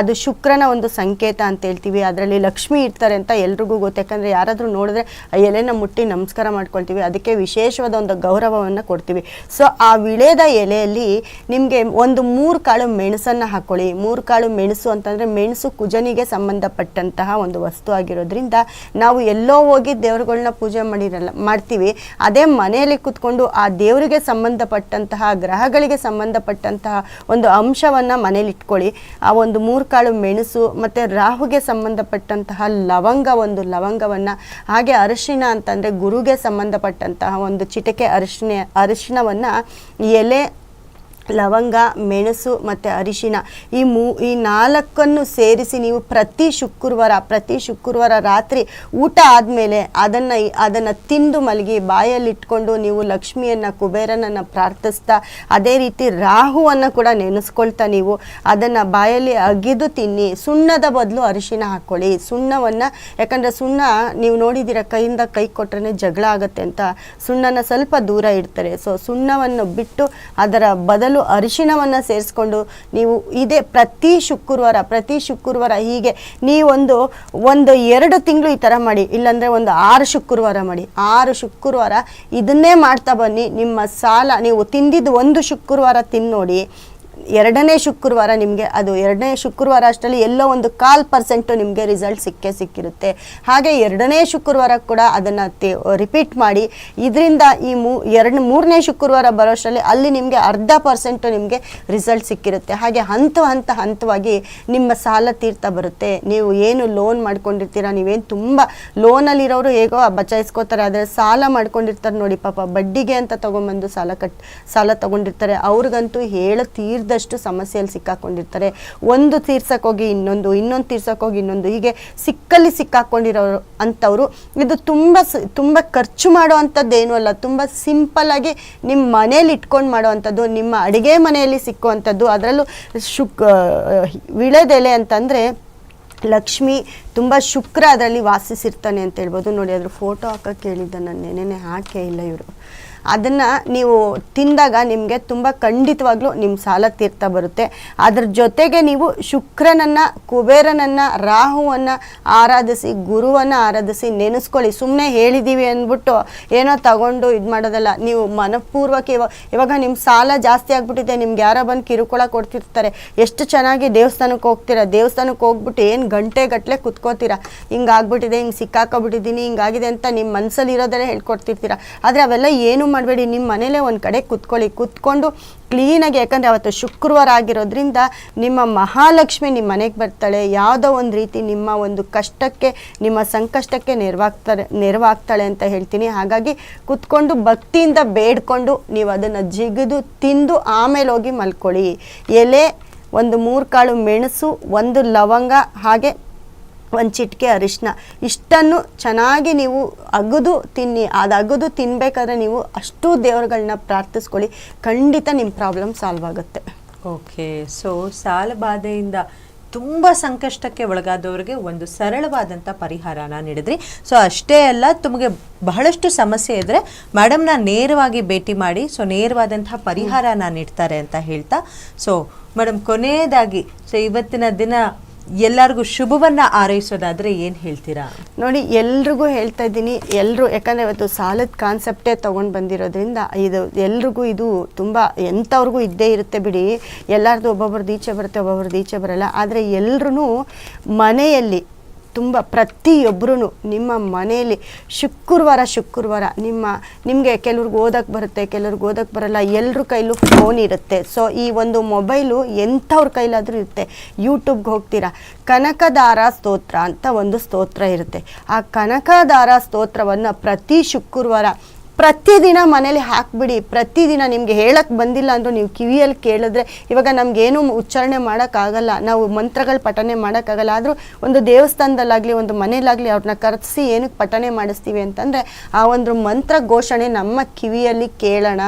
ಅದು ಶುಕ್ರನ ಒಂದು ಸಂಕೇತ ಅಂತ ಹೇಳ್ತೀವಿ. ಅದರಲ್ಲಿ ಲಕ್ಷ್ಮಿ ಇರ್ತಾರೆ ಅಂತ ಎಲ್ರಿಗೂ ಗೊತ್ತು. ಯಾಕಂದರೆ ಯಾರಾದರೂ ನೋಡಿದ್ರೆ ಆ ಎಲೆನ ಮುಟ್ಟಿ ನಮಸ್ಕಾರ ಮಾಡ್ಕೊಳ್ತೀವಿ. ಅದಕ್ಕೆ ವಿಶೇಷವಾದ ಒಂದು ಗೌರವವನ್ನು ಕೊಡ್ತೀವಿ. ಸೊ ಆ ವಿಳೆಯದ ಎಲೆಯಲ್ಲಿ ನಿಮಗೆ ಒಂದು ಮೂರು ಕಾಳು ಮೆಣಸನ್ನು ಹಾಕ್ಕೊಳ್ಳಿ ಮೂರು ಕಾಳು ಮೆಣಸು ಅಂತಂದರೆ ಮೆಣಸು ಕುಜನಿಗೆ ಸಂಬಂಧಪಟ್ಟಂತಹ ಒಂದು ವಸ್ತು ಆಗಿರೋದ್ರಿಂದ ನಾವು ಎಲ್ಲೋ ಹೋಗಿ ದೇವ್ರುಗಳ್ನ ಪೂಜೆ ಮಾಡಿರಲ್ಲ, ಮಾಡ್ತೀವಿ. ಅದೇ ಮನೆಯಲ್ಲಿ ಕೂತ್ಕೊಂಡು ಆ ದೇವರಿಗೆ ಸಂಬಂಧಪಟ್ಟಂತಹ, ಗ್ರಹಗಳಿಗೆ ಸಂಬಂಧಪಟ್ಟಂತಹ ಒಂದು ಅಂಶವನ್ನು ಮನೇಲಿ ಇಟ್ಕೊಳ್ಳಿ. ಆ ಒಂದು ಮೂರು ಕಾಳು ಮೆಣಸು ಮತ್ತು ರಾಹುಗೆ ಸಂಬಂಧಪಟ್ಟಂತಹ ಲವಂಗ, ಒಂದು ಲವಂಗವನ್ನು, ಹಾಗೆ ಅರಿಶಿಣ ಅಂತಂದರೆ ಗುರುಗೆ ಸಂಬಂಧಪಟ್ಟಂತಹ ಒಂದು ಚಿಟಿಕೆ ಅರಿಶಿಣ ಅರಿಶಿಣವನ್ನು ಎಲೆ ಲವಂಗ, ಮೆಣಸು ಮತ್ತು ಅರಿಶಿನ ಈ ಮೂ, ಈ ನಾಲ್ಕನ್ನು ಸೇರಿಸಿ ನೀವು ಪ್ರತಿ ಶುಕ್ರವಾರ ಪ್ರತಿ ಶುಕ್ರವಾರ ರಾತ್ರಿ ಊಟ ಆದಮೇಲೆ ಅದನ್ನು ಅದನ್ನು ತಿಂದು ಮಲಗಿ ಬಾಯಲ್ಲಿಟ್ಕೊಂಡು ನೀವು ಲಕ್ಷ್ಮಿಯನ್ನು, ಕುಬೇರನನ್ನು ಪ್ರಾರ್ಥಿಸ್ತಾ ಅದೇ ರೀತಿ ರಾಹುವನ್ನು ಕೂಡ ನೆನೆಸ್ಕೊಳ್ತಾ ನೀವು ಅದನ್ನು ಬಾಯಲ್ಲಿ ಅಗಿದು ತಿನ್ನಿ. ಸುಣ್ಣದ ಬದಲು ಅರಿಶಿನ ಹಾಕ್ಕೊಳ್ಳಿ ಸುಣ್ಣವನ್ನು, ಯಾಕಂದರೆ ಸುಣ್ಣ ನೀವು ನೋಡಿದ್ದೀರ ಕೈಯಿಂದ ಕೈ ಕೊಟ್ರೆ ಜಗಳ ಆಗುತ್ತೆ ಅಂತ. ಸುಣ್ಣನ ಸ್ವಲ್ಪ ದೂರ ಇಡ್ತಾರೆ. ಸೊ ಸುಣ್ಣವನ್ನು ಬಿಟ್ಟು ಅದರ ಬದಲು ಅರಿಶಿಣವನ್ನು ಸೇರಿಸ್ಕೊಂಡು ನೀವು ಇದೇ ಪ್ರತಿ ಶುಕ್ರವಾರ ಪ್ರತಿ ಶುಕ್ರವಾರ ಹೀಗೆ ನೀವೊಂದು, ಒಂದು ಎರಡು ತಿಂಗಳು ಈ ಥರ ಮಾಡಿ, ಇಲ್ಲಾಂದರೆ ಒಂದು ಆರು ಶುಕ್ರವಾರ ಮಾಡಿ, ಆರು ಶುಕ್ರವಾರ ಇದನ್ನೇ ಮಾಡ್ತಾ ಬನ್ನಿ. ನಿಮ್ಮ ಸಾಲ, ನೀವು ತಿಂದಿದ್ದು ಒಂದು ಶುಕ್ರವಾರ ತಿಂದು ನೋಡಿ ಎರಡನೇ ಶುಕ್ರವಾರ ನಿಮಗೆ, ಅದು ಎರಡನೇ ಶುಕ್ರವಾರ ಅಷ್ಟರಲ್ಲಿ ಎಲ್ಲೋ ಒಂದು ಕಾಲ್ ಪರ್ಸೆಂಟು ನಿಮಗೆ ರಿಸಲ್ಟ್ ಸಿಕ್ಕೇ ಸಿಕ್ಕಿರುತ್ತೆ. ಹಾಗೆ ಎರಡನೇ ಶುಕ್ರವಾರ ಕೂಡ ಅದನ್ನು ರಿಪೀಟ್ ಮಾಡಿ, ಇದರಿಂದ ಈ ಮೂ, ಎರಡು, ಮೂರನೇ ಶುಕ್ರವಾರ ಬರೋಷ್ಟರಲ್ಲಿ ಅಲ್ಲಿ ನಿಮಗೆ ಅರ್ಧ ಪರ್ಸೆಂಟು ನಿಮಗೆ ರಿಸಲ್ಟ್ ಸಿಕ್ಕಿರುತ್ತೆ. ಹಾಗೆ ಹಂತ ಹಂತ ಹಂತವಾಗಿ ನಿಮ್ಮ ಸಾಲ ತೀರ್ತಾ ಬರುತ್ತೆ. ನೀವು ಏನು ಲೋನ್ ಮಾಡ್ಕೊಂಡಿರ್ತೀರ, ನೀವೇನು ತುಂಬ ಲೋನಲ್ಲಿರೋರು ಹೇಗೋ ಬಚಾಯಿಸ್ಕೋತಾರೆ, ಆದರೆ ಸಾಲ ಮಾಡ್ಕೊಂಡಿರ್ತಾರೆ ನೋಡಿ ಪಾಪ ಬಡ್ಡಿಗೆ ಅಂತ ತೊಗೊಂಬಂದು ಸಾಲ ಕಟ್, ಸಾಲ ತೊಗೊಂಡಿರ್ತಾರೆ. ಅವ್ರಿಗಂತೂ ಹೇಳ ತೀರ್ದಷ್ಟು ಸಮಸ್ಯೆಯಲ್ಲಿ ಸಿಕ್ಕಾಕೊಂಡಿರ್ತಾರೆ. ಒಂದು ತೀರ್ಸಕ್ಕೆ ಹೋಗಿ ಇನ್ನೊಂದು ಇನ್ನೊಂದು ತೀರ್ಸಕ್ಕೆ ಹೋಗಿ ಇನ್ನೊಂದು, ಹೀಗೆ ಸಿಕ್ಕಲ್ಲಿ ಸಿಕ್ಕಾಕೊಂಡಿರೋರು ಅಂಥವ್ರು ಇದು ತುಂಬ ತುಂಬ ಖರ್ಚು ಮಾಡೋ ಅಂಥದ್ದೇನೂ ಅಲ್ಲ. ತುಂಬ ಸಿಂಪಲ್ಲಾಗಿ ನಿಮ್ಮ ಮನೇಲಿ ಇಟ್ಕೊಂಡು ಮಾಡೋ ಅಂಥದ್ದು, ನಿಮ್ಮ ಅಡುಗೆ ಮನೆಯಲ್ಲಿ ಸಿಕ್ಕುವಂಥದ್ದು. ಅದರಲ್ಲೂ ಶುಕ್ ವಿಳೆದೆಲೆ ಅಂತಂದರೆ ಲಕ್ಷ್ಮಿ ತುಂಬ ಶುಕ್ರ ಅದರಲ್ಲಿ ವಾಸಿಸಿರ್ತಾನೆ ಅಂತ ಹೇಳ್ಬೋದು. ನೋಡಿ, ಅದ್ರ ಫೋಟೋ ಹಾಕೋಕ್ಕೆ ಹೇಳಿದ್ದ ನಾನು ನೆನೆನೆ ಹಾಕೇ ಇಲ್ಲ ಇವರು. ಅದನ್ನು ನೀವು ತಿಂದಾಗ ನಿಮಗೆ ತುಂಬ ಖಂಡಿತವಾಗ್ಲೂ ನಿಮ್ಮ ಸಾಲ ತೀರ್ತಾ ಬರುತ್ತೆ. ಅದ್ರ ಜೊತೆಗೆ ನೀವು ಶುಕ್ರನನ್ನು, ಕುಬೇರನನ್ನು, ರಾಹುವನ್ನು ಆರಾಧಿಸಿ, ಗುರುವನ್ನು ಆರಾಧಿಸಿ ನೆನೆಸ್ಕೊಳ್ಳಿ. ಸುಮ್ಮನೆ ಹೇಳಿದ್ದೀವಿ ಅಂದ್ಬಿಟ್ಟು ಏನೋ ತಗೊಂಡು ಇದು ಮಾಡೋದಲ್ಲ. ನೀವು ಮನಪೂರ್ವಕ ಇವಾಗ ನಿಮ್ಮ ಸಾಲ ಜಾಸ್ತಿ ಆಗಿಬಿಟ್ಟಿದೆ. ನಿಮ್ಗೆ ಯಾರೋ ಬಂದು ಕಿರುಕುಳ ಕೊಡ್ತಿರ್ತಾರೆ. ಎಷ್ಟು ಚೆನ್ನಾಗಿ ದೇವಸ್ಥಾನಕ್ಕೆ ಹೋಗ್ತೀರಾ? ದೇವಸ್ಥಾನಕ್ಕೆ ಹೋಗ್ಬಿಟ್ಟು ಏನು ಗಂಟೆ ಗಟ್ಟಲೆ ಕುತ್ಕೋತೀರಾ? ಹಿಂಗೆ ಆಗ್ಬಿಟ್ಟಿದೆ, ಹಿಂಗೆ ಸಿಕ್ಕಾಕೊಬಿಟ್ಟಿದ್ದೀನಿ ಹಿಂಗಾಗಿದೆ ಅಂತ ನಿಮ್ಮ ಮನಸ್ಸಲ್ಲಿ ಇರೋದನ್ನೇ ಹೇಳ್ಕೊಡ್ತಿರ್ತೀರಾ? ಆದರೆ ಅವೆಲ್ಲ ಏನು ಮಾಡಬೇಡಿ ನಿಮ್ಮ ಮನೇಲೇ ಒಂದು ಕಡೆ ಕುತ್ಕೊಳ್ಳಿ. ಕುತ್ಕೊಂಡು ಕ್ಲೀನಾಗಿ ಯಾಕಂದರೆ ಅವತ್ತು ಶುಕ್ರವಾರ ಆಗಿರೋದ್ರಿಂದ ನಿಮ್ಮ ಮಹಾಲಕ್ಷ್ಮಿ ನಿಮ್ಮ ಮನೆಗೆ ಬರ್ತಾಳೆ. ಯಾವುದೋ ಒಂದು ರೀತಿ ನಿಮ್ಮ ಒಂದು ಕಷ್ಟಕ್ಕೆ, ನಿಮ್ಮ ಸಂಕಷ್ಟಕ್ಕೆ ನೆರವಾಗ್ತಾರೆ, ನೆರವಾಗ್ತಾಳೆ ಅಂತ ಹೇಳ್ತೀನಿ. ಹಾಗಾಗಿ ಕುತ್ಕೊಂಡು ಭಕ್ತಿಯಿಂದ ಬೇಡ್ಕೊಂಡು ನೀವು ಅದನ್ನು ಜಿಗಿದು ತಿಂದು ಆಮೇಲೆ ಹೋಗಿ ಮಲ್ಕೊಳ್ಳಿ. ಎಲೆ, ಒಂದು ಮೂರು ಕಾಳು ಮೆಣಸು, ಒಂದು ಲವಂಗ, ಹಾಗೆ ಒಂದು ಚಿಟಿಕೆ ಅರಿಶಿನ. ಇಷ್ಟನ್ನು ಚೆನ್ನಾಗಿ ನೀವು ಅಗದು ತಿನ್ನಿ, ಅದು ಅಗದು ತಿನ್ನಬೇಕಾದ್ರೆ ನೀವು ಅಷ್ಟು ದೇವರುಗಳನ್ನ ಪ್ರಾರ್ಥಿಸ್ಕೊಳ್ಳಿ. ಖಂಡಿತ ನಿಮ್ಮ ಪ್ರಾಬ್ಲಮ್ ಸಾಲ್ವ್ ಆಗುತ್ತೆ. ಓಕೆ, ಸೊ ಸಾಲ ಬಾಧೆಯಿಂದ ತುಂಬ ಸಂಕಷ್ಟಕ್ಕೆ ಒಳಗಾದವರಿಗೆ ಒಂದು ಸರಳವಾದಂಥ ಪರಿಹಾರನ ನೀಡಿದ್ರಿ. ಸೊ ಅಷ್ಟೇ ಅಲ್ಲ, ತುಮಗೆ ಬಹಳಷ್ಟು ಸಮಸ್ಯೆ ಇದ್ದರೆ ಮೇಡಮ್ನ ನೇರವಾಗಿ ಭೇಟಿ ಮಾಡಿ, ಸೊ ನೇರವಾದಂತಹ ಪರಿಹಾರನ ನೀಡ್ತಾರೆ ಅಂತ ಹೇಳ್ತಾ. ಸೊ ಮೇಡಮ್ ಕೊನೆಯದಾಗಿ, ಸೊ ಇವತ್ತಿನ ದಿನ ಎಲ್ಲರಿಗೂ ಶುಭವನ್ನ ಆರೈಸೋದಾದ್ರೆ ಏನು ಹೇಳ್ತೀರಾ? ನೋಡಿ, ಎಲ್ರಿಗೂ ಹೇಳ್ತಾ ಇದ್ದೀನಿ. ಎಲ್ಲರೂ ಯಾಕಂದ್ರೆ ಇವತ್ತು ಸಾಲದ ಕಾನ್ಸೆಪ್ಟೇ ತಗೊಂಡ್ ಬಂದಿರೋದ್ರಿಂದ ಇದು ಎಲ್ರಿಗೂ ಇದು ತುಂಬ, ಎಂಥವ್ರಿಗೂ ಇದ್ದೇ ಇರುತ್ತೆ ಬಿಡಿ. ಎಲ್ಲರದು ಒಬ್ಬೊಬ್ರದ್ದು ಈಚೆ ಬರುತ್ತೆ, ಒಬ್ಬೊಬ್ರದ್ದು ಈಚೆ ಬರಲ್ಲ. ಆದರೆ ಎಲ್ಲರೂ ಮನೆಯಲ್ಲಿ ತುಂಬ ಪ್ರತಿಯೊಬ್ಬರೂ ನಿಮ್ಮ ಮನೆಯಲ್ಲಿ ಶುಕ್ರವಾರ ಶುಕ್ರವಾರ ನಿಮ್ಮ, ನಿಮಗೆ ಕೆಲವ್ರಿಗೆ ಓದಕ್ಕೆ ಬರುತ್ತೆ, ಕೆಲವ್ರಿಗೆ ಓದಕ್ಕೆ ಬರಲ್ಲ ಎಲ್ಲರ ಕೈಲೂ ಫೋನ್ ಇರುತ್ತೆ. ಸೊ ಈ ಒಂದು ಮೊಬೈಲು ಎಂಥವ್ರ ಕೈಲಾದರೂ ಇರುತ್ತೆ. ಯೂಟ್ಯೂಬ್ಗೆ ಹೋಗ್ತೀರಾ? ಕನಕದಾರ ಸ್ತೋತ್ರ ಅಂತ ಒಂದು ಸ್ತೋತ್ರ ಇರುತ್ತೆ. ಆ ಕನಕದಾರ ಸ್ತೋತ್ರವನ್ನು ಪ್ರತಿ ಶುಕ್ರವಾರ ಪ್ರತಿದಿನ ಮನೇಲಿ ಹಾಕ್ಬಿಡಿ. ಪ್ರತಿದಿನ ನಿಮಗೆ ಹೇಳಕ್ಕೆ ಬಂದಿಲ್ಲ ಅಂದರೂ ನೀವು ಕಿವಿಯಲ್ಲಿ ಕೇಳಿದ್ರೆ ಇವಾಗ ಏನು ಉಚ್ಚಾರಣೆ ಮಾಡೋಕ್ಕಾಗಲ್ಲ. ನಾವು ಮಂತ್ರಗಳು ಪಠನೆ ಆಗಲ್ಲ ಆದರೂ ಒಂದು ದೇವಸ್ಥಾನದಲ್ಲಾಗ್ಲಿ, ಒಂದು ಮನೇಲಾಗಲಿ ಅವ್ರನ್ನ ಕರೆಸಿ ಏನಕ್ಕೆ ಪಠನೆ ಮಾಡಿಸ್ತೀವಿ ಅಂತಂದರೆ ಆ ಒಂದು ಮಂತ್ರ ಘೋಷಣೆ ನಮ್ಮ ಕಿವಿಯಲ್ಲಿ ಕೇಳೋಣ.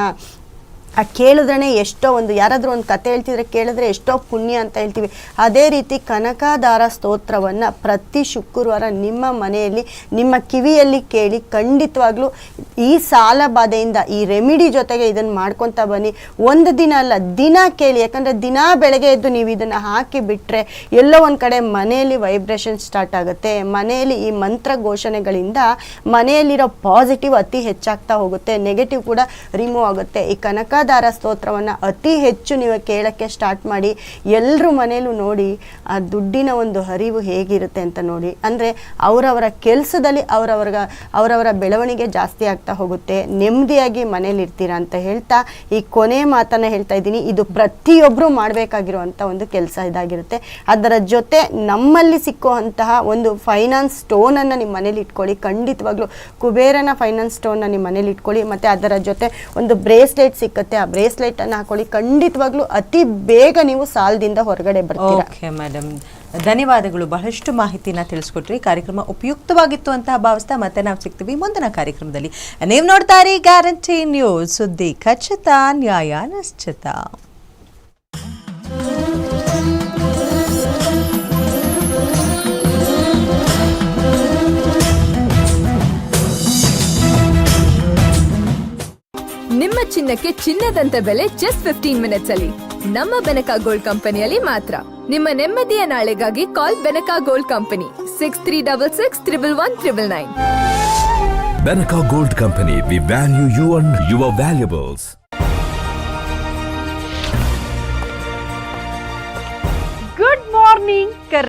ಆ ಕೇಳಿದ್ರೆ ಎಷ್ಟೋ ಒಂದು, ಯಾರಾದರೂ ಒಂದು ಕತೆ ಹೇಳ್ತಿದ್ರೆ ಕೇಳಿದ್ರೆ ಎಷ್ಟೋ ಪುಣ್ಯ ಅಂತ ಹೇಳ್ತೀವಿ. ಅದೇ ರೀತಿ ಕನಕಾಧಾರ ಸ್ತೋತ್ರವನ್ನು ಪ್ರತಿ ಶುಕ್ರವಾರ ನಿಮ್ಮ ಮನೆಯಲ್ಲಿ, ನಿಮ್ಮ ಕಿವಿಯಲ್ಲಿ ಕೇಳಿ ಖಂಡಿತವಾಗ್ಲೂ ಈ ಸಾಲ ಬಾಧೆಯಿಂದ, ಈ ರೆಮಿಡಿ ಜೊತೆಗೆ ಇದನ್ನು ಮಾಡ್ಕೊತಾ ಬನ್ನಿ. ಒಂದು ದಿನ ಅಲ್ಲ, ದಿನ ಕೇಳಿ. ಯಾಕಂದರೆ ದಿನ ಬೆಳಗ್ಗೆ ಎದ್ದು ನೀವು ಇದನ್ನು ಹಾಕಿ ಬಿಟ್ಟರೆ ಎಲ್ಲೋ ಒಂದು ಕಡೆ ಮನೆಯಲ್ಲಿ ವೈಬ್ರೇಷನ್ ಸ್ಟಾರ್ಟ್ ಆಗುತ್ತೆ. ಮನೆಯಲ್ಲಿ ಈ ಮಂತ್ರ ಘೋಷಣೆಗಳಿಂದ ಮನೆಯಲ್ಲಿರೋ ಪಾಸಿಟಿವ್ ಅತಿ ಹೆಚ್ಚಾಗ್ತಾ ಹೋಗುತ್ತೆ. ನೆಗೆಟಿವ್ ಕೂಡ ರಿಮೂವ್ ಆಗುತ್ತೆ. ಈ ಕನಕಾಧಾರ ಸ್ತೋತ್ರವನ್ನು ಅತಿ ಹೆಚ್ಚು ನೀವು ಕೇಳೋಕ್ಕೆ ಸ್ಟಾರ್ಟ್ ಮಾಡಿ ಎಲ್ಲರೂ ಮನೇಲೂ ನೋಡಿ ಆ ದುಡ್ಡಿನ ಒಂದು ಹರಿವು ಹೇಗಿರುತ್ತೆ ಅಂತ ನೋಡಿ. ಅಂದರೆ ಅವರವರ ಕೆಲಸದಲ್ಲಿ ಅವರವರ ಅವರವರ ಬೆಳವಣಿಗೆ ಜಾಸ್ತಿ ಆಗ್ತಾ ಹೋಗುತ್ತೆ. ನೆಮ್ಮದಿಯಾಗಿ ಮನೇಲಿ ಇರ್ತೀರಾ ಅಂತ ಹೇಳ್ತಾ ಈ ಕೊನೆ ಮಾತನ್ನು ಹೇಳ್ತಾ ಇದ್ದೀನಿ. ಇದು ಪ್ರತಿಯೊಬ್ಬರು ಮಾಡಬೇಕಾಗಿರುವಂಥ ಒಂದು ಕೆಲಸ ಇದಾಗಿರುತ್ತೆ. ಅದರ ಜೊತೆ ನಮ್ಮಲ್ಲಿ ಸಿಕ್ಕುವಂತಹ ಒಂದು ಫೈನಾನ್ಸ್ ಸ್ಟೋನನ್ನು ನಿಮ್ಮ ಮನೇಲಿ ಇಟ್ಕೊಳ್ಳಿ. ಖಂಡಿತವಾಗ್ಲೂ ಕುಬೇರನ ಫೈನಾನ್ಸ್ ಸ್ಟೋನ್ನ ನಿಮ್ಮ ಮನೇಲಿ ಇಟ್ಕೊಳ್ಳಿ. ಮತ್ತು ಅದರ ಜೊತೆ ಒಂದು ಬ್ರೇಸ್ಲೆಟ್ ಸಿಕ್ಕತ್ತೆ. ಆ ಬ್ರೇಸ್ಲೆಟನ್ನು ಹಾಕೊಳ್ಳಿ. ಖಂಡಿತವಾಗ್ಲೂ ಅತಿ ಬೇಗ ನೀವು ಸಾಲದಿಂದ ಹೊರಗಡೆ ಬರ್ತೀರಾ. ಮೇಡಮ್ ಧನ್ಯವಾದಗಳು. ಬಹಳಷ್ಟು ಮಾಹಿತಿನ ತಿಳಿಸ್ಕೊಟ್ರಿ. ಕಾರ್ಯಕ್ರಮ ಉಪಯುಕ್ತವಾಗಿತ್ತು ಅಂತ ಭಾವಿಸ್ತಾ ಮತ್ತೆ ನಾವು ಸಿಗ್ತೀವಿ ಮುಂದಿನ ಕಾರ್ಯಕ್ರಮದಲ್ಲಿ. ನೀವು ನೋಡ್ತಾ ಇರಿ ಗ್ಯಾರಂಟಿ ನ್ಯೂಸ್ ಸುದ್ದಿ ಖಚಿತ, ನ್ಯಾಯ ನಿಶ್ಚಿತ. ನಿಮ್ಮ ಚಿನ್ನಕ್ಕೆ ಚಿನ್ನದಂತ ಬೆಲೆ ಜಸ್ಟ್ ಫಿಫ್ಟೀನ್ ಮಿನಿಟ್ಸ್ ಅಲ್ಲಿ. ನಮ್ಮ ಬೆನಕ ಗೋಲ್ಡ್ ಕಂಪನಿಯಲ್ಲಿ ಮಾತ್ರ. ನಿಮ್ಮ ನೆಮ್ಮದಿಯ ನಾಳೆಗಾಗಿ call Benaka gold company six three double six triple one triple nine Benaka gold company we value you and your valuables good morning